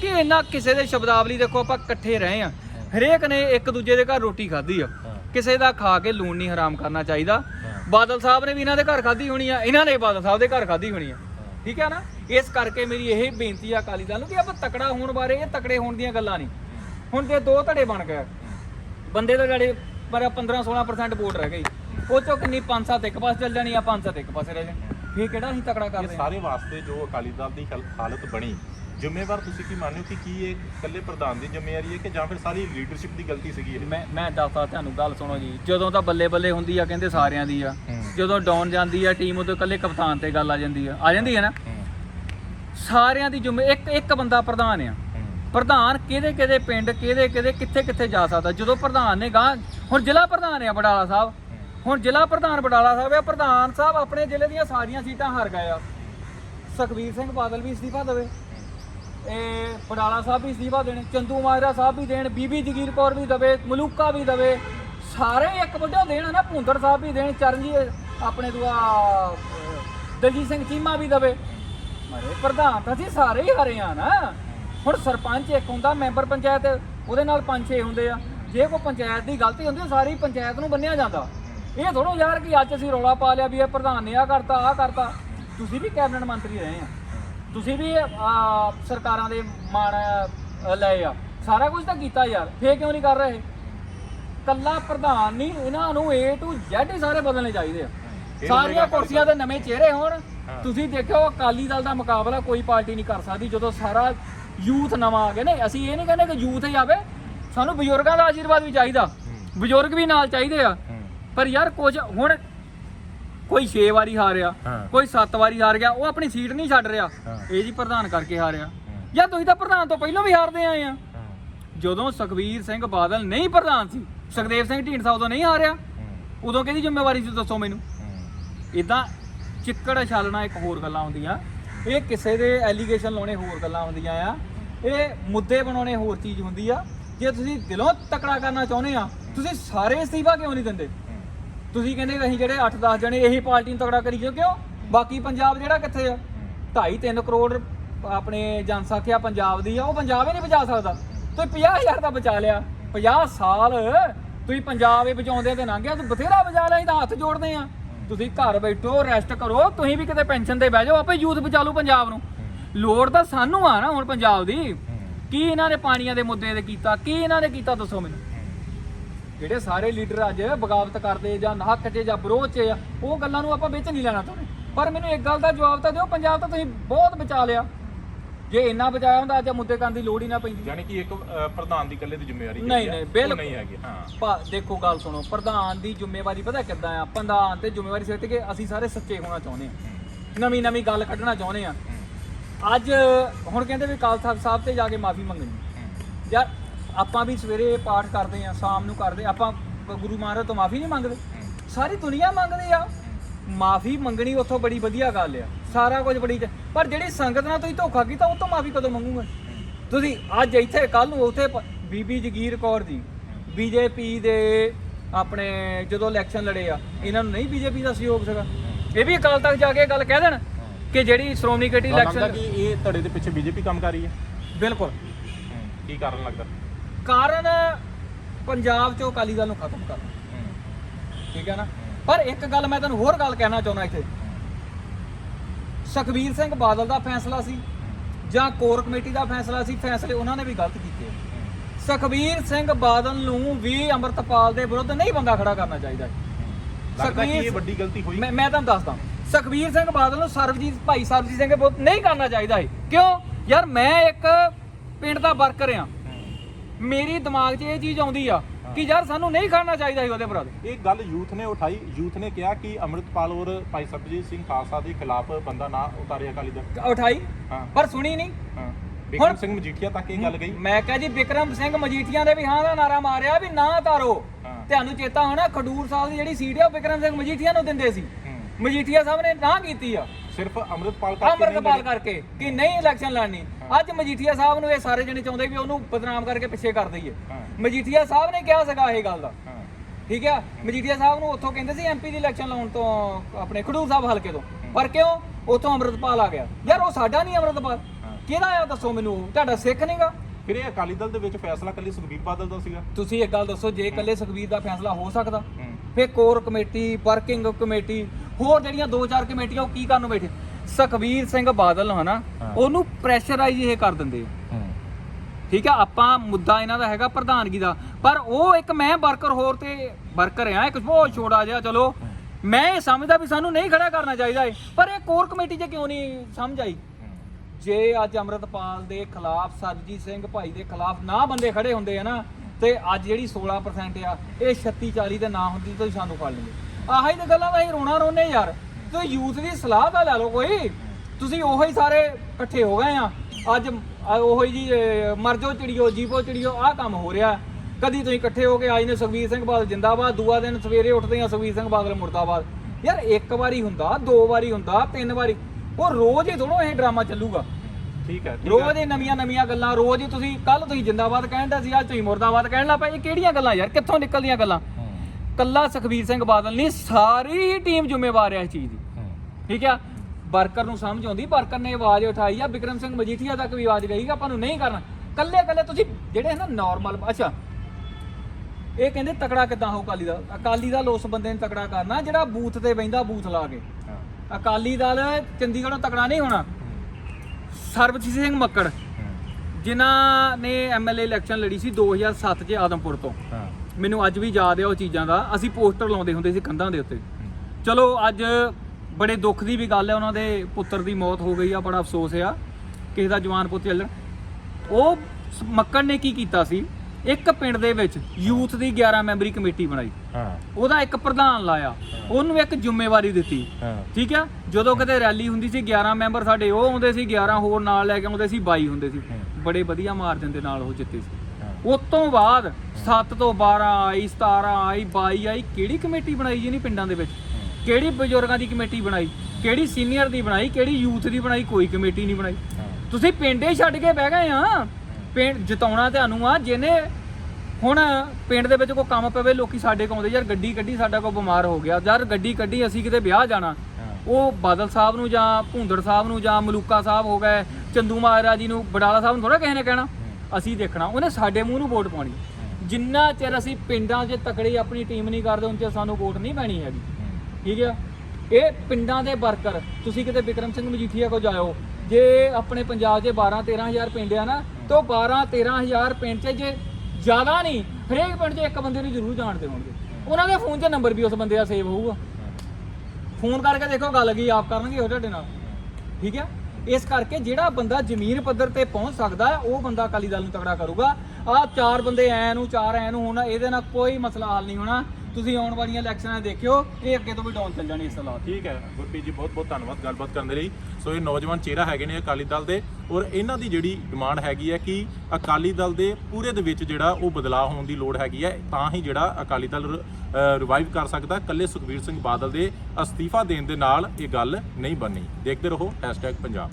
ਕਿ ਇੰਨਾ ਕਿਸੇ ਦੇ ਸ਼ਬਦਾਵਲੀ ਦੇਖੋ ਆਪਾਂ ਇਕੱਠੇ ਰਹੇ ਆ ਹਰੇਕ ਨੇ ਇੱਕ ਦੂਜੇ ਦੇ ਘਰ ਰੋਟੀ ਖਾਧੀ ਆ। ਕਿਸੇ ਦਾ ਖਾ ਕੇ ਲੂਣ ਨਹੀਂ ਹਰਾਮ ਕਰਨਾ ਚਾਹੀਦਾ। ਬਾਦਲ ਸਾਹਿਬ ਨੇ ਵੀ ਇਹਨਾਂ ਦੇ ਘਰ ਖਾਧੀ ਹੋਣੀ ਆ ਇਹਨਾਂ ਨੇ ਬਾਦਲ ਸਾਹਿਬ ਦੇ ਘਰ ਖਾਧੀ ਹੋਣੀ ਆ। ਠੀਕ ਹੈ ਨਾ? ਇਸ ਕਰਕੇ ਮੇਰੀ ਇਹ ਬੇਨਤੀ ਆ ਅਕਾਲੀ ਦਲ ਨੂੰ ਕਿ ਆਪਾਂ ਤਕੜਾ ਹੋਣ ਬਾਰੇ ਇਹ ਤਕੜੇ ਹੋਣ ਦੀਆਂ ਗੱਲਾਂ ਨਹੀਂ। ਹੁਣ ਤੇ ਦੋ ਧੜੇ ਬਣ ਗਏ ਬੰਦੇ ਦਾ ਜਿਹੜੇ ਪਰ 15 16% ਵੋਟ ਰਹਿ ਗਈ। ਉਹ ਚੋਂ ਕਿੰਨੀ 5-7 ਇੱਕ ਪਾਸੇ ਚੱਲ ਜਾਣੀ ਆ 5-7 ਇੱਕ ਪਾਸੇ ਰਹਿ ਜਾਣੀ। ਫੇਰ ਕਿਹੜਾ ਅਸੀਂ ਤਕੜਾ ਕਰਦੇ ਆ? ਸਾਰੇ ਵਾਸਤੇ ਜੋ ਅਕਾਲੀ ਦਲ ਦੀ ਹਾਲ- ਹਾਲਤ ਬਣੀ ਜ਼ਿੰਮੇਵਾਰ ਤੁਸੀਂ ਕੀ ਮੰਨਦੇ ਹੋ ਕਿ ਕੀ ਇਹ ਇਕੱਲੇ ਪ੍ਰਧਾਨ ਦੀ ਜ਼ਿੰਮੇਵਾਰੀ ਹੈ ਕਿ ਜਾਂ ਫਿਰ ਸਾਰੀ ਲੀਡਰਸ਼ਿਪ ਦੀ ਗਲਤੀ ਸੀਗੀ ਇਹ? ਮੈਂ ਮੈਂ ਦੱਸਦਾ ਤੁਹਾਨੂੰ ਗੱਲ ਸੁਣੋ ਜੀ। ਜਦੋਂ ਤਾਂ ਬੱਲੇ ਬੱਲੇ ਹੁੰਦੀ ਆ ਕਹਿੰਦੇ ਸਾਰਿਆਂ ਦੀ ਆ। ਜਦੋਂ ਡਾਊਨ ਜਾਂਦੀ ਆ ਟੀਮ ਉਦੋਂ ਇਕੱਲੇ ਕਪਤਾਨ ਤੇ ਗੱਲ ਆ ਜਾਂਦੀ ਆ। ਆ ਜਾਂਦੀ ਹੈ ਨਾ? ਸਾਰਿਆਂ ਦੀ ਜ਼ਿੰਮੇ ਇੱਕ ਇੱਕ ਬੰਦਾ ਪ੍ਰਧਾਨ ਆ। ਪ੍ਰਧਾਨ ਕਿਹਦੇ ਕਿਹਦੇ ਪਿੰਡ ਕਿਹਦੇ ਕਿਹਦੇ ਕਿੱਥੇ ਕਿੱਥੇ ਜਾ ਸਕਦਾ? ਜਦੋਂ ਪ੍ਰਧਾਨ ਨੇ ਗਾਂ ਹੁਣ ਜ਼ਿਲ੍ਹਾ ਪ੍ਰਧਾਨ ਆ ਬਡਾਲਾ ਸਾਹਿਬ। ਹੁਣ ਜ਼ਿਲ੍ਹਾ ਪ੍ਰਧਾਨ ਬਡਾਲਾ ਸਾਹਿਬ ਆ। ਪ੍ਰਧਾਨ ਸਾਹਿਬ ਆਪਣੇ ਜ਼ਿਲ੍ਹੇ ਦੀਆਂ ਸਾਰੀਆਂ ਸੀਟਾਂ ਹਾਰ ਗਏ ਆ। ਸੁਖਬੀਰ ਸਿੰਘ ਬਾਦਲ ਵੀ ਅਸਤੀਫਾ ਦੇਵੇ। ਇਹ ਬਡਾਲਾ ਸਾਹਿਬ ਵੀ ਅਸਤੀਫਾ ਦੇਣ, ਚੰਦੂ ਮਾਜਰਾ ਸਾਹਿਬ ਵੀ ਦੇਣ, ਬੀਬੀ ਜਗੀਰ ਕੌਰ ਵੀ ਦਵੇ, ਮਲੂਕਾ ਵੀ ਦਵੇ, ਸਾਰੇ ਇੱਕ ਵੱਡਾ ਦੇਣ ਨਾ ਭੁੰਦੜ ਸਾਹਿਬ ਵੀ ਦੇਣ, ਚਰਨਜੀਤ, ਆਪਣੇ ਤੋਂ ਦਲਜੀਤ ਸਿੰਘ ਚੀਮਾ ਵੀ ਦਵੇ। ਮਰੇ ਪ੍ਰਧਾਨ ਤਾਂ ਅਸੀਂ ਸਾਰੇ ਹੀ ਹਾਰੇ ਆ ਨਾ। ਹੁਣ ਸਰਪੰਚ ਇੱਕ ਹੁੰਦਾ, ਮੈਂਬਰ ਪੰਚਾਇਤ, ਉਹਦੇ ਨਾਲ ਪੰਜ ਛੇ ਹੁੰਦੇ ਆ। ਜੇ ਕੋਈ ਪੰਚਾਇਤ ਦੀ ਗਲਤੀ ਹੁੰਦੀ ਉਹ ਸਾਰੀ ਪੰਚਾਇਤ ਨੂੰ ਬੰਨਿਆ ਜਾਂਦਾ। ਇਹ ਥੋੜੋ ਯਾਰ ਕਿ ਅੱਜ ਅਸੀਂ ਰੌਲਾ ਪਾ ਲਿਆ ਵੀ ਇਹ ਪ੍ਰਧਾਨ ਨੇ ਆ ਕਰਤਾ ਆ ਕਰਤਾ। ਤੁਸੀਂ ਵੀ ਕੈਬਨਿਟ ਮੰਤਰੀ ਰਹੇ ਆ। ਤੁਸੀਂ ਵੀ ਸਰਕਾਰਾਂ ਦੇ ਮਾਣ ਅ, ਲਏ ਆ। ਸਾਰਾ ਕੁਝ ਤਾਂ ਕੀਤਾ ਯਾਰ ਫੇਰ ਕਿਉਂ ਨਹੀਂ ਕਰ ਰਹੇ? ਕੱਲਾ ਪ੍ਰਧਾਨ ਨਹੀਂ ਇਹਨਾਂ ਨੂੰ A to Z ਹੀ ਸਾਰੇ ਬਦਲਣੇ ਚਾਹੀਦੇ ਆ। ਸਾਰੀਆਂ ਕੁਰਸੀਆਂ ਦੇ ਨਵੇਂ ਚਿਹਰੇ ਹੋਣ। ਤੁਸੀਂ ਦੇਖਿਓ ਅਕਾਲੀ ਦਲ ਦਾ ਮੁਕਾਬਲਾ ਕੋਈ ਪਾਰਟੀ ਨਹੀਂ ਕਰ ਸਕਦੀ ਜਦੋਂ ਸਾਰਾ ਯੂਥ ਨਵਾਂ ਆ ਗਿਆ। ਨੇ ਅਸੀਂ ਇਹ ਨਹੀਂ ਕਹਿੰਦੇ ਕਿ ਯੂਥ ਹੀ ਆਵੇ। ਸਾਨੂੰ ਬਜ਼ੁਰਗਾਂ ਦਾ ਆਸ਼ੀਰਵਾਦ ਵੀ ਚਾਹੀਦਾ। ਬਜ਼ੁਰਗ ਵੀ ਨਾਲ ਚਾਹੀਦੇ ਆ। ਪਰ ਯਾਰ ਕੁਝ ਹੁਣ ਕੋਈ 6 ਵਾਰੀ ਹਾਰਿਆ ਹਾਂ। ਕੋਈ 7 ਵਾਰੀ ਹਾਰ ਗਿਆ ਉਹ ਆਪਣੀ ਸੀਟ ਨਹੀਂ ਛੱਡ ਰਿਹਾ। ਹਾਂ। ਇਹ ਜੀ ਪ੍ਰਧਾਨ ਕਰਕੇ ਹਾਰਿਆ। ਯਾਰ ਤੁਸੀਂ ਤਾਂ ਪ੍ਰਧਾਨ ਤੋਂ ਪਹਿਲਾਂ ਵੀ ਹਾਰਦੇ ਆਏ ਆ। ਜਦੋਂ ਸੁਖਬੀਰ ਸਿੰਘ ਬਾਦਲ ਨਹੀਂ ਪ੍ਰਧਾਨ ਸੀ ਸੁਖਦੇਵ ਸਿੰਘ ਢੀਂਡਸਾ ਉਦੋਂ ਨਹੀਂ ਹਾਰਿਆ ਉਦੋਂ ਕਿਹਦੀ ਜ਼ਿੰਮੇਵਾਰੀ ਸੀ ਦੱਸੋ ਮੈਨੂੰ? ਇਦਾਂ ਚਿੱਕੜ ਛਾਲਣਾ ਇੱਕ ਹੋਰ ਗੱਲਾਂ ਹੁੰਦੀਆਂ ਇਹ ਕਿਸੇ ਦੇ ਐਲੀਗੇਸ਼ਨ ਲਾਉਣੇ ਹੋਰ ਗੱਲਾਂ ਹੁੰਦੀਆਂ ਆ। ਇਹ ਮੁੱਦੇ ਬਣਾਉਣੇ ਹੋਰ ਚੀਜ਼ ਹੁੰਦੀ ਆ। ਜੇ ਤੁਸੀਂ ਦਿਲੋਂ ਤਕੜਾ ਕਰਨਾ ਚਾਹੁੰਦੇ ਆ ਤੁਸੀਂ ਸਾਰੇ ਅਸਤੀਫਾ ਕਿਉਂ ਨਹੀਂ ਦਿੰਦੇ? ਤੁਸੀਂ ਕਹਿੰਦੇ ਵੀ ਅਸੀਂ ਜਿਹੜੇ 8-10 ਜਣੇ ਇਹੀ ਪਾਰਟੀ ਨੂੰ ਤਕੜਾ ਕਰੀ ਜਾਓ ਕਿਉਂ? ਬਾਕੀ ਪੰਜਾਬ ਜਿਹੜਾ ਕਿੱਥੇ ਆ? 2.5-3 ਕਰੋੜ ਆਪਣੇ ਜਨਸੰਖਿਆ ਪੰਜਾਬ ਦੀ ਆ ਉਹ ਪੰਜਾਬ ਹੀ ਨਹੀਂ ਬਚਾ ਸਕਦਾ। ਤੁਸੀਂ 50000 ਦਾ ਬਚਾ ਲਿਆ। 50 ਸਾਲ ਤੁਸੀਂ ਪੰਜਾਬ ਹੀ ਬਚਾਉਂਦੇ ਤੇ ਲੰਘ ਗਿਆ ਤੂੰ ਬਥੇਰਾ ਬਚਾ ਲਿਆ ਤਾਂ ਹੱਥ ਜੋੜਦੇ ਆ। ਤੁਸੀਂ ਘਰ ਬੈਠੋ ਰੈਸਟ ਕਰੋ ਤੁਸੀਂ ਵੀ ਕਿਤੇ ਪੈਨਸ਼ਨ ਤੇ ਬਹਿ ਜਾਓ ਆਪੇ ਯੂਥ ਬਚਾ ਲੂ ਪੰਜਾਬ ਨੂੰ। ਲੋੜ ਤਾਂ ਸਾਨੂੰ ਆ ਨਾ ਹੁਣ ਪੰਜਾਬ ਦੀ। ਕੀ ਇਹਨਾਂ ਨੇ ਪਾਣੀਆਂ ਦੇ ਮੁੱਦੇ ਤੇ ਕੀਤਾ ਕੀ ਇਹਨਾਂ ਨੇ ਕੀਤਾ ਦੱਸੋ ਮੈਨੂੰ? ਜਿਹੜੇ ਸਾਰੇ ਲੀਡਰ ਅੱਜ ਬਗਾਵਤ ਕਰਦੇ ਜਾਂ ਹੱਕ 'ਚ ਜਾਂ ਵਿਰੋਧ 'ਚ ਆ ਉਹ ਗੱਲਾਂ ਨੂੰ ਆਪਾਂ ਵਿੱਚ ਨਹੀਂ ਲੈਣਾ ਚਾਹੁੰਦੇ। ਪਰ ਮੈਨੂੰ ਇੱਕ ਗੱਲ ਦਾ ਜਵਾਬ ਤਾਂ ਦਿਓ ਪੰਜਾਬ ਤਾਂ ਤੁਸੀਂ ਬਹੁਤ ਬਚਾ ਲਿਆ। ਜੇ ਇੰਨਾ ਬਚਾਇਆ ਹੁੰਦਾ ਅੱਜ ਮੁੱਦੇ ਕਰਨ ਦੀ ਲੋੜ ਹੀ ਨਾ ਪੈਂਦੀ। ਯਾਨੀ ਕਿ ਇੱਕ ਅ, ਪ੍ਰਧਾਨ ਦੀ ਇਕੱਲੇ ਦੀ ਜ਼ਿੰਮੇਵਾਰੀ ਨਹੀਂ, ਨਹੀਂ, ਬਿਲਕੁਲ। ਨਹੀਂ ਹੈਗੀ ਹਾਂ। ਪਾ ਦੇਖੋ ਗੱਲ ਸੁਣੋ ਪ੍ਰਧਾਨ ਦੀ ਜ਼ਿੰਮੇਵਾਰੀ ਪਤਾ ਕਿੱਦਾਂ ਆ? ਪ੍ਰਧਾਨ ਤੇ ਜ਼ਿੰਮੇਵਾਰੀ ਸਿੱਟ ਕੇ ਅਸੀਂ ਸਾਰੇ ਸੱਚੇ ਹੋਣਾ ਚਾਹੁੰਦੇ ਆ। ਨਵੀਂ ਨਵੀਂ ਗੱਲ ਕੱਢਣਾ ਚਾਹੁੰਦੇ ਆ। ਅੱਜ ਹੁਣ ਕਹਿੰਦੇ ਵੀ ਕਾਲ ਤਖਤ ਸਾਹਿਬ ਤੇ ਜਾ ਕੇ ਮਾਫੀ ਮੰਗਣੀ। ਯਾਰ ਆਪਾਂ ਵੀ ਸਵੇਰੇ ਪਾਠ ਕਰਦੇ ਆ ਸ਼ਾਮ ਨੂੰ ਕਰਦੇ ਆਪਾਂ ਗੁਰੂ ਮਹਾਰਾਜ ਤੋਂ ਮਾਫੀ ਨਹੀਂ ਮੰਗਦੇ। ਸਾਰੀ ਦੁਨੀਆ ਮੰਗਦੀ ਆ। ਮਾਫੀ ਮੰਗਣੀ ਉੱਥੋਂ ਬੜੀ ਵਧੀਆ ਗੱਲ ਆ। ਸਾਰਾ ਕੁਝ ਬੜੀ ਪਰ ਜਿਹੜੀ ਸੰਗਤ ਨਾਲ ਤੁਸੀਂ ਧੋਖਾ ਕੀਤਾ ਉਹ ਤੋਂ ਮਾਫੀ ਕਦੋਂ ਮੰਗੂਗੇ? ਤੁਸੀਂ ਅੱਜ ਇੱਥੇ ਕੱਲ ਨੂੰ ਉੱਥੇ ਬੀਬੀ ਜਗੀਰ ਕੌਰ ਜੀ ਬੀਜੇਪੀ ਦੇ ਆਪਣੇ ਜਦੋਂ ਇਲੈਕਸ਼ਨ ਲੜੇ ਆ ਇਹਨਾਂ ਨੂੰ ਨਹੀਂ ਬੀਜੇਪੀ ਦਾ ਸਹਿਯੋਗ ਸੀਗਾ। ਇਹ ਵੀ ਅਕਾਲ ਤੱਕ ਜਾ ਕੇ ਗੱਲ ਕਹਿ ਦੇਣ ਕਿ ਜਿਹੜੀ ਸ਼੍ਰੋਮਣੀ ਕਮੇਟੀ ਲੱਗਦਾ ਇਲੈਕਸ਼ਨ ਕਿ ਇਹ ਧੜੇ ਦੇ ਪਿੱਛੇ ਬੀਜੇਪੀ ਕੰਮ ਕਰ ਰਹੀ ਹੈ? ਬਿਲਕੁਲ। ਕੀ ਕਾਰਨ ਲੱਗਦਾ? ਕਾਰਨ ਪੰਜਾਬ ਚੋਂ ਅਕਾਲੀ ਦਲ ਨੂੰ ਖਤਮ ਕਰਨਾ। ਠੀਕ ਹੈ ਨਾ? ਪਰ ਇੱਕ ਗੱਲ ਮੈਂ ਤੁਹਾਨੂੰ ਹੋਰ ਗੱਲ ਕਹਿਣਾ ਚਾਹੁੰਦਾ ਇੱਥੇ। ਸੁਖਬੀਰ ਸਿੰਘ ਬਾਦਲ ਦਾ ਫੈਸਲਾ ਸੀ ਜਾਂ ਕੋਰ ਕਮੇਟੀ ਦਾ ਫੈਸਲਾ ਸੀ ਫੈਸਲੇ ਉਹਨਾਂ ਨੇ ਵੀ ਗਲਤ ਕੀਤੇ। ਆ। ਸੁਖਬੀਰ ਸਿੰਘ ਬਾਦਲ ਨੂੰ ਵੀ ਅੰਮ੍ਰਿਤਪਾਲ ਦੇ ਵਿਰੁੱਧ ਨਹੀਂ ਬੰਦਾ ਖੜਾ ਕਰਨਾ ਚਾਹੀਦਾ। ਕਿ ਇਹ ਵੱਡੀ ਗਲਤੀ ਹੋਈ? ਮੈਂ ਮੈਂ ਤੁਹਾਨੂੰ ਦੱਸਦਾ। ਸੁਖਬੀਰ ਸਿੰਘ ਬਾਦਲ ਨੂੰ ਸਰਬਜੀਤ ਭਾਈ ਸਰਬਜੀਤ ਸਿੰਘ ਦੇ ਵਿਰੁੱਧ ਨਹੀਂ ਕਰਨਾ ਚਾਹੀਦਾ ਹੈ। ਕਿਉਂ? ਯਾਰ ਮੈਂ ਇੱਕ ਪਿੰਡ ਦਾ ਵਰਕਰ ਆ ਮੇਰੀ ਦਿਮਾਗ 'ਚ ਇਹ ਚੀਜ਼ ਆਉਂਦੀ ਆ ਕਿ ਯਾਰ ਸਾਨੂੰ ਨਹੀਂ ਖੜਨਾ ਚਾਹੀਦਾ ਸੀ ਉਹਦੇ ਵਿਰੁੱਧ ਇਹ ਗੱਲ ਯੂਥ ਨੇ ਉਠਾਈ। ਯੂਥ ਨੇ ਕਿਹਾ ਕਿ ਅੰਮ੍ਰਿਤਪਾਲ ਔਰ ਭਾਈ ਸਰਬਜੀਤ ਸਿੰਘ ਖਾਲਸਾ ਦੇ ਖਿਲਾਫ ਬੰਦਾ ਨਾ ਉਤਾਰੇ ਅਕਾਲੀ ਦਲ। ਉਠਾਈ ਹਾਂ। ਪਰ ਸੁਣੀ ਨਹੀਂ। ਹਾਂ। ਬਿਕਰਮ ਸਿੰਘ ਮਜੀਠੀਆ ਤੱਕ ਇਹ ਗੱਲ ਗਈ। ਮੈਂ ਕਿਹਾ ਜੀ ਵਿਕਰਮ ਸਿੰਘ ਮਜੀਠੀਆ ਨੇ ਵੀ ਹਾਂ ਦਾ ਨਾਰਾ ਮਾਰਿਆ ਵੀ ਨਾ ਤਾਰੋ ਹਾਂ। ਤੁਹਾਨੂੰ ਚੇਤਾ ਹੋਣਾ ਖਡੂਰ ਸਾਹਿਬ ਦੀ ਜਿਹੜੀ ਸੀਟ ਆ ਉਹ ਵਿਕਰਮ ਸਿੰਘ ਮਜੀਠੀਆ ਨੂੰ ਦਿੰਦੇ ਸੀ। ਮਜੀਠੀਆ ਸਾਹਿਬ ਨੇ ਨਾ ਕੀਤੀ ਆ। ਸਿਰਫ ਅੰਮ੍ਰਿਤਪਾਲ ਕਰਕੇ ਅੰਮ੍ਰਿਤਪਾਲ। ਕਰਕੇ ਕਿ ਨਹੀਂ ਇਲੈਕਸ਼ਨ ਲੜਨੀ। ਅੱਜ ਮਜੀਠੀਆ ਸਾਹਿਬ ਨੂੰ ਇਹ ਸਾਰੇ ਜਣੇ ਚਾਹੁੰਦੇ ਵੀ ਉਹਨੂੰ ਬਦਨਾਮ ਕਰਕੇ ਪਿੱਛੇ ਕਰ ਦਈਏ। ਮਜੀਠੀਆ ਸਾਹਿਬ ਨੇ ਕਿਹਾ ਸੀਗਾ ਇਹ ਗੱਲ ਦਾ। ਠੀਕ ਹੈ ਮਜੀਠੀਆ ਸਾਹਿਬ ਨੂੰ ਉੱਥੋਂ ਕਹਿੰਦੇ ਸੀ ਐਮਪੀ ਦੀ ਇਲੈਕਸ਼ਨ ਲਾਉਣ ਤੋਂ ਆਪਣੇ ਖਡੂਰ ਸਾਹਿਬ ਹਲਕੇ ਤੋਂ। ਪਰ ਕਿਉਂ? ਉੱਥੋਂ ਅੰਮ੍ਰਿਤਪਾਲ ਆ ਗਿਆ। ਯਾਰ ਉਹ ਸਾਡਾ ਨਹੀਂ ਅੰਮ੍ਰਿਤਪਾਲ। ਕਿਹਦਾ ਆ ਦੱਸੋ ਮੈਨੂੰ? ਤੁਹਾਡਾ ਸਿੱਖ ਨਹੀਂਗਾ ਫਿਰ ਇਹ ਅਕਾਲੀ ਦਲ ਦੇ ਵਿੱਚ ਫੈਸਲਾ ਕੱਲੀ ਸੁਖਬੀਰ ਬਾਦਲ ਦਾ ਸੀਗਾ। ਤੁਸੀਂ ਇੱਕ ਗੱਲ ਦੱਸੋ ਜੇ ਇਕੱਲੇ ਸੁਖਬੀਰ ਦਾ ਫੈਸਲਾ ਹੋ ਸਕਦਾ ਹੂੰ। ਫੇ ਕੋਰ ਕਮੇਟੀ ਵਰਕਿੰਗ ਕਮੇਟੀ ਹੋਰ ਜਿਹੜੀਆਂ ਦੋ ਚਾਰ ਕਮੇਟੀਆਂ ਉਹ ਕੀ ਕਰਨ ਨੂੰ ਬੈਠੇ? ਸੁਖਬੀਰ ਸਿੰਘ ਬਾਦਲ ਹਨਾ ਹਾਂ। ਉਹਨੂੰ ਪ੍ਰੈਸ਼ਰਾਈਜ਼ ਇਹ ਕਰ ਦਿੰਦੇ ਹੂੰ। ਠੀਕ ਆ ਆਪਾਂ ਮੁੱਦਾ ਇਹਨਾਂ ਦਾ ਹੈਗਾ ਪ੍ਰਧਾਨਗੀ ਦਾ। ਪਰ ਉਹ ਇੱਕ ਮੈਂ ਵਰਕਰ ਹੋਰ ਤੇ ਵਰਕਰ ਆ ਇੱਕ ਬਹੁਤ ਛੋਟਾ ਜਿਹਾ ਚਲੋ ਮੈਂ ਇਹ ਸਮਝਦਾ ਵੀ ਸਾਨੂੰ ਨਹੀਂ ਖੜਾ ਕਰਨਾ ਚਾਹੀਦਾ ਏ ਪਰ ਇਹ ਕੋਰ ਕਮੇਟੀ 'ਚ ਕਿਉਂ ਨਹੀਂ ਸਮਝ ਆਈ? ਜੇ ਅੱਜ ਅੰਮ੍ਰਿਤਪਾਲ ਦੇ ਖਿਲਾਫ ਸਰਜੀਤ ਸਿੰਘ ਭਾਈ ਦੇ ਖਿਲਾਫ ਨਾ ਬੰਦੇ ਖੜੇ ਹੁੰਦੇ ਆ ਨਾ ਤੇ ਅੱਜ ਜਿਹੜੀ 16% ਆ ਇਹ 36 40 ਦੇ ਨਾ ਹੁੰਦੀ ਤਾਂ ਸਾਨੂੰ ਫੜ ਲੈਂਦੇ। ਆਹੀ ਤੇ ਗੱਲਾਂ ਦਾ ਹੀ ਰੋਣਾ ਰੋਨੇ ਯਾਰ। ਤੁਸੀਂ ਯੂਥ ਦੀ ਸਲਾਹ ਤਾਂ ਲੈ ਲਓ ਕੋਈ। ਤੁਸੀਂ ਉਹੋ ਹੀ ਸਾਰੇ ਇਕੱਠੇ ਹੋ ਗਏ ਆ। ਅੱਜ ਉਹੋ ਹੀ ਜੀ ਅਹ, ਮਰ ਜਾਓ ਚਿੜੀਓ ਜੀਵੋ ਚਿੜੀਓ ਆਹ ਕੰਮ ਹੋ ਰਿਹਾ। ਕਦੀ ਤੁਸੀਂ ਇਕੱਠੇ ਹੋ ਕੇ ਆਏ ਨੇ ਸੁਖਬੀਰ ਸਿੰਘ ਬਾਦਲ ਜਿੰਦਾਬਾਦ ਦੂਆ ਦਿਨ ਸਵੇਰੇ ਉੱਠਦੇ ਆ ਸੁਖਬੀਰ ਸਿੰਘ ਬਾਦਲ ਮੁਰਦਾਬਾਦ। ਯਾਰ ਇੱਕ ਵਾਰੀ ਹੁੰਦਾ ਦੋ ਵਾਰੀ ਹੁੰਦਾ ਤਿੰਨ ਵਾਰੀ। ਉਹ ਰੋਜ਼ ਹੀ ਥੋੜੋ ਇਹ ਡਰਾਮਾ ਚੱਲੂਗਾ। ਠੀਕ ਹੈ ਰੋਜ਼ ਹੀ ਨਵੀਆਂ ਨਵੀਆਂ ਗੱਲਾਂ ਰੋਜ਼ ਹੀ ਤੁਸੀਂ ਕੱਲ ਤੁਸੀਂ ਜਿੰਦਾਬਾਦ ਕਹਿੰਦਾ ਸੀ ਅੱਜ ਤੁਸੀਂ ਮੁਰਦਾਬਾਦ ਕਹਿਣ ਲੱਗ ਪਏ। ਇਹ ਕਿਹੜੀਆਂ ਗੱਲਾਂ ਯਾਰ? ਕਿੱਥੋਂ ਨਿਕਲਦੀਆਂ ਗੱਲਾਂ? ਕੱਲਾ ਸੁਖਬੀਰ ਸਿੰਘ ਬਾਦਲ ਨਹੀਂ ਸਾਰੀ ਹੀ ਟੀਮ ਜ਼ਿੰਮੇਵਾਰ ਹੈ ਇਸ ਚੀਜ਼ ਦੀ। ਠੀਕ ਆ? ਵਰਕਰ ਨੂੰ ਸਮਝ ਆਉਂਦੀ ਵਰਕਰ ਨੇ ਆਵਾਜ਼ ਉਠਾਈ ਆ ਵਿਕਰਮ ਸਿੰਘ ਮਜੀਠੀਆ ਤੱਕ ਵੀ ਆਵਾਜ਼ ਗਈ ਕਿ ਆਪਾਂ ਨੂੰ ਨਹੀਂ ਕਰਨਾ। ਕੱਲੇ ਕੱਲੇ ਤੁਸੀਂ ਜਿਹੜੇ ਨਾ ਨਾਰਮਲ ਅੱਛਾ। ਇਹ ਕਹਿੰਦੇ ਤਕੜਾ ਕਿਦਾਂ ਹੋ ਅਕਾਲੀ ਦਲ? ਅਕਾਲੀ ਦਲ ਉਸ ਬੰਦੇ ਨੂੰ ਤਕੜਾ ਕਰਨਾ ਜਿਹੜਾ ਬੂਥ ਤੇ ਬੈਂਦਾ ਬੂਥ ਲਾ ਕੇ। ਅਕਾਲੀ ਦਲ ਚੰਡੀਗੜ੍ਹੋਂ ਤਕੜਾ ਨਹੀਂ ਹੋਣਾ। ਸਰਬਜੀਤ ਸਿੰਘ ਮੱਕੜ ਜਿਨ੍ਹਾਂ ਨੇ ਐਮਐਲਏ ਇਲੈਕਸ਼ਨ ਲੜੀ ਸੀ 2007 ਚ ਆਦਮਪੁਰ ਤੋਂ। ਮੈਨੂੰ ਅੱਜ ਵੀ ਯਾਦ ਹੈ ਉਹ ਚੀਜ਼ਾਂ ਦਾ। ਅਸੀਂ ਪੋਸਟਰ ਲਾਉਂਦੇ ਹੁੰਦੇ ਸੀ ਕੰਧਾਂ ਦੇ ਉੱਤੇ। ਚਲੋ ਅੱਜ ਬੜੇ ਦੁੱਖ ਦੀ ਵੀ ਗੱਲ ਹੈ ਉਹਨਾਂ ਦੇ ਪੁੱਤਰ ਦੀ ਮੌਤ ਹੋ ਗਈ ਆ ਬੜਾ ਅਫਸੋਸ ਆ। ਕਿਸੇ ਦਾ ਜਵਾਨ ਪੁੱਤ ਚੱਲਣ। ਉਹ ਮੱਕੜ ਨੇ ਕੀ ਕੀਤਾ ਸੀ? ਇੱਕ ਪਿੰਡ ਦੇ ਵਿੱਚ ਯੂਥ ਦੀ 11 ਮੈਂਬਰੀ ਕਮੇਟੀ ਬਣਾਈ। ਉਹਦਾ ਇੱਕ ਪ੍ਰਧਾਨ ਲਾਇਆ। ਉਹਨੂੰ ਇੱਕ ਜ਼ਿੰਮੇਵਾਰੀ ਦਿੱਤੀ। ਠੀਕ ਆ? ਜਦੋਂ ਕਿਤੇ ਰੈਲੀ ਹੁੰਦੀ ਸੀ 11 ਮੈਂਬਰ ਸਾਡੇ ਉਹ ਆਉਂਦੇ ਸੀ 11 ਹੋਰ ਨਾਲ ਲੈ ਕੇ ਆਉਂਦੇ ਸੀ 22 ਹੁੰਦੇ ਸੀ। ਬੜੇ ਵਧੀਆ ਮਾਰਜਨ ਦੇ ਨਾਲ ਉਹ ਜਿੱਤੇ ਸੀ। ਉਸ ਤੋਂ ਬਾਅਦ 7 ਤੋਂ 12 ਆਈ 17 ਆਈ 22 ਆਈ ਕਿਹੜੀ ਕਮੇਟੀ ਬਣਾਈ ਜੀ ਨਹੀਂ ਪਿੰਡਾਂ ਦੇ ਵਿੱਚ? ਕਿਹੜੀ ਬਜ਼ੁਰਗਾਂ ਦੀ ਕਮੇਟੀ ਬਣਾਈ? ਕਿਹੜੀ ਸੀਨੀਅਰ ਦੀ ਬਣਾਈ? ਕਿਹੜੀ ਯੂਥ ਦੀ ਬਣਾਈ? ਕੋਈ ਕਮੇਟੀ ਨਹੀਂ ਬਣਾਈ। ਤੁਸੀਂ ਪਿੰਡੇ ਛੱਡ ਕੇ ਬਹਿ ਗਏ ਆ। ਪਿੰਡ ਜਿਤਾਉਣਾ ਤੁਹਾਨੂੰ ਆ ਜਿਹਨੇ ਹੁਣ ਪਿੰਡ ਦੇ ਵਿੱਚ ਕੋਈ ਕੰਮ ਪਵੇ ਲੋਕੀ ਸਾਡੇ ਕੋਲ ਆਉਂਦੇ ਯਾਰ ਗੱਡੀ ਕੱਢੀ ਸਾਡਾ ਕੋਈ ਬਿਮਾਰ ਹੋ ਗਿਆ। ਯਾਰ ਗੱਡੀ ਕੱਢੀ ਅਸੀਂ ਕਿਤੇ ਵਿਆਹ ਜਾਣਾ। ਉਹ ਬਾਦਲ ਸਾਹਿਬ ਨੂੰ ਜਾਂ ਭੁੰਦੜ ਸਾਹਿਬ ਨੂੰ ਜਾਂ ਮਲੂਕਾ ਸਾਹਿਬ ਹੋ ਗਏ ਚੰਦੂ ਮਹਾਰਾਜ ਜੀ ਨੂੰ ਬਡਾਲਾ ਸਾਹਿਬ ਨੂੰ ਥੋੜਾ ਕਿਸੇ ਨੇ ਕਹਿਣਾ। ਅਸੀਂ ਦੇਖਣਾ ਉਹਨੇ ਸਾਡੇ ਮੂੰਹ ਨੂੰ ਵੋਟ ਪਾਉਣੀ। ਜਿੰਨਾ ਚਿਰ ਅਸੀਂ ਪਿੰਡਾਂ 'ਚ ਤਕੜੀ ਆਪਣੀ ਟੀਮ ਨਹੀਂ ਕਰਦੇ ਉਹਨਾਂ ਚਿਰ ਸਾਨੂੰ ਵੋਟ ਨਹੀਂ ਪੈਣੀ ਹੈਗੀ। ਠੀਕ ਆ? ਇਹ ਪਿੰਡਾਂ ਦੇ ਵਰਕਰ ਤੁਸੀਂ ਕਿਤੇ ਵਿਕਰਮ ਸਿੰਘ ਮਜੀਠੀਆ ਕੋ ਜਾਇਓ ਜੇ ਆਪਣੇ ਪੰਜਾਬ 'ਚ 12 13000 ਪਿੰਡ ਆ ਨਾ ਤਾਂ 12 13000 ਪਿੰਡ 'ਚ ਜੇ ਜ਼ਿਆਦਾ ਨਹੀਂ ਹਰੇਕ ਪਿੰਡ 'ਚ ਇੱਕ ਬੰਦੇ ਨੂੰ ਜ਼ਰੂਰ ਜਾਣਦੇ ਹੋਣਗੇ। ਉਹਨਾਂ ਦੇ ਫੋਨ 'ਚ ਨੰਬਰ ਵੀ ਉਸ ਬੰਦੇ ਦਾ ਸੇਵ ਹੋਊਗਾ। ਫੋਨ ਕਰਕੇ ਦੇਖੋ ਗੱਲ ਕੀ ਆਪ ਕਰਨਗੇ ਉਹ ਤੁਹਾਡੇ ਨਾਲ। ਠੀਕ ਹੈ ਇਸ ਕਰਕੇ ਜਿਹੜਾ ਬੰਦਾ ਜ਼ਮੀਨ ਪੱਧਰ ਤੇ ਪਹੁੰਚ ਸਕਦਾ ਉਹ ਬੰਦਾ ਅਕਾਲੀ ਦਲ ਨੂੰ ਤਕੜਾ ਕਰੂਗਾ। ਆ ਚਾਰ ਬੰਦੇ ਐ ਨੂੰ, ਚਾਰ ਐ ਨੂੰ, ਹੋਣਾ ਇਹਦੇ ਨਾਲ ਕੋਈ ਮਸਲਾ ਹੱਲ ਨਹੀਂ ਹੋਣਾ। ਤੁਸੀਂ ਆਉਣ ਵਾਲੀਆਂ ਇਲੈਕਸ਼ਨਾਂ ਦੇਖਿਓ, ਇਹ ਅੱਗੇ ਤੋਂ ਵੀ ਡਾਊਨ ਚੱਲ ਜਾਣੀ ਇਸ ਹਾਲਾਤ ਠੀਕ ਹੈ, ਗੁਰਪ੍ਰੀਤ ਜੀ ਬਹੁਤ ਬਹੁਤ ਧੰਨਵਾਦ ਗੱਲਬਾਤ ਕਰਨ ਦੇ ਲਈ। ਸੋ ਇਹ ਨੌਜਵਾਨ ਚਿਹਰਾ ਹੈਗੇ ਨੇ ਅਕਾਲੀ ਦਲ ਦੇ ਔਰ ਇਹਨਾਂ ਦੀ ਜਿਹੜੀ ਡਿਮਾਂਡ ਹੈਗੀ ਹੈ ਕਿ ਅਕਾਲੀ ਦਲ ਦੇ ਪੂਰੇ ਦੇ ਵਿੱਚ ਜਿਹੜਾ ਉਹ ਬਦਲਾਅ ਹੋਣ ਦੀ ਲੋੜ ਹੈਗੀ ਹੈ, ਤਾਂ ਹੀ ਜਿਹੜਾ ਅਕਾਲੀ ਦਲ ਰਿਵਾਈਵ ਕਰ ਸਕਦਾ ਕੱਲੇ ਸੁਖਬੀਰ ਸਿੰਘ ਬਾਦਲ ਦੇ ਅਸਤੀਫਾ ਦੇਣ ਦੇ ਨਾਲ ਇਹ ਗੱਲ ਨਹੀਂ ਬਣਨੀ ਦੇਖਦੇ ਰਹੋ #ਪੰਜਾਬ।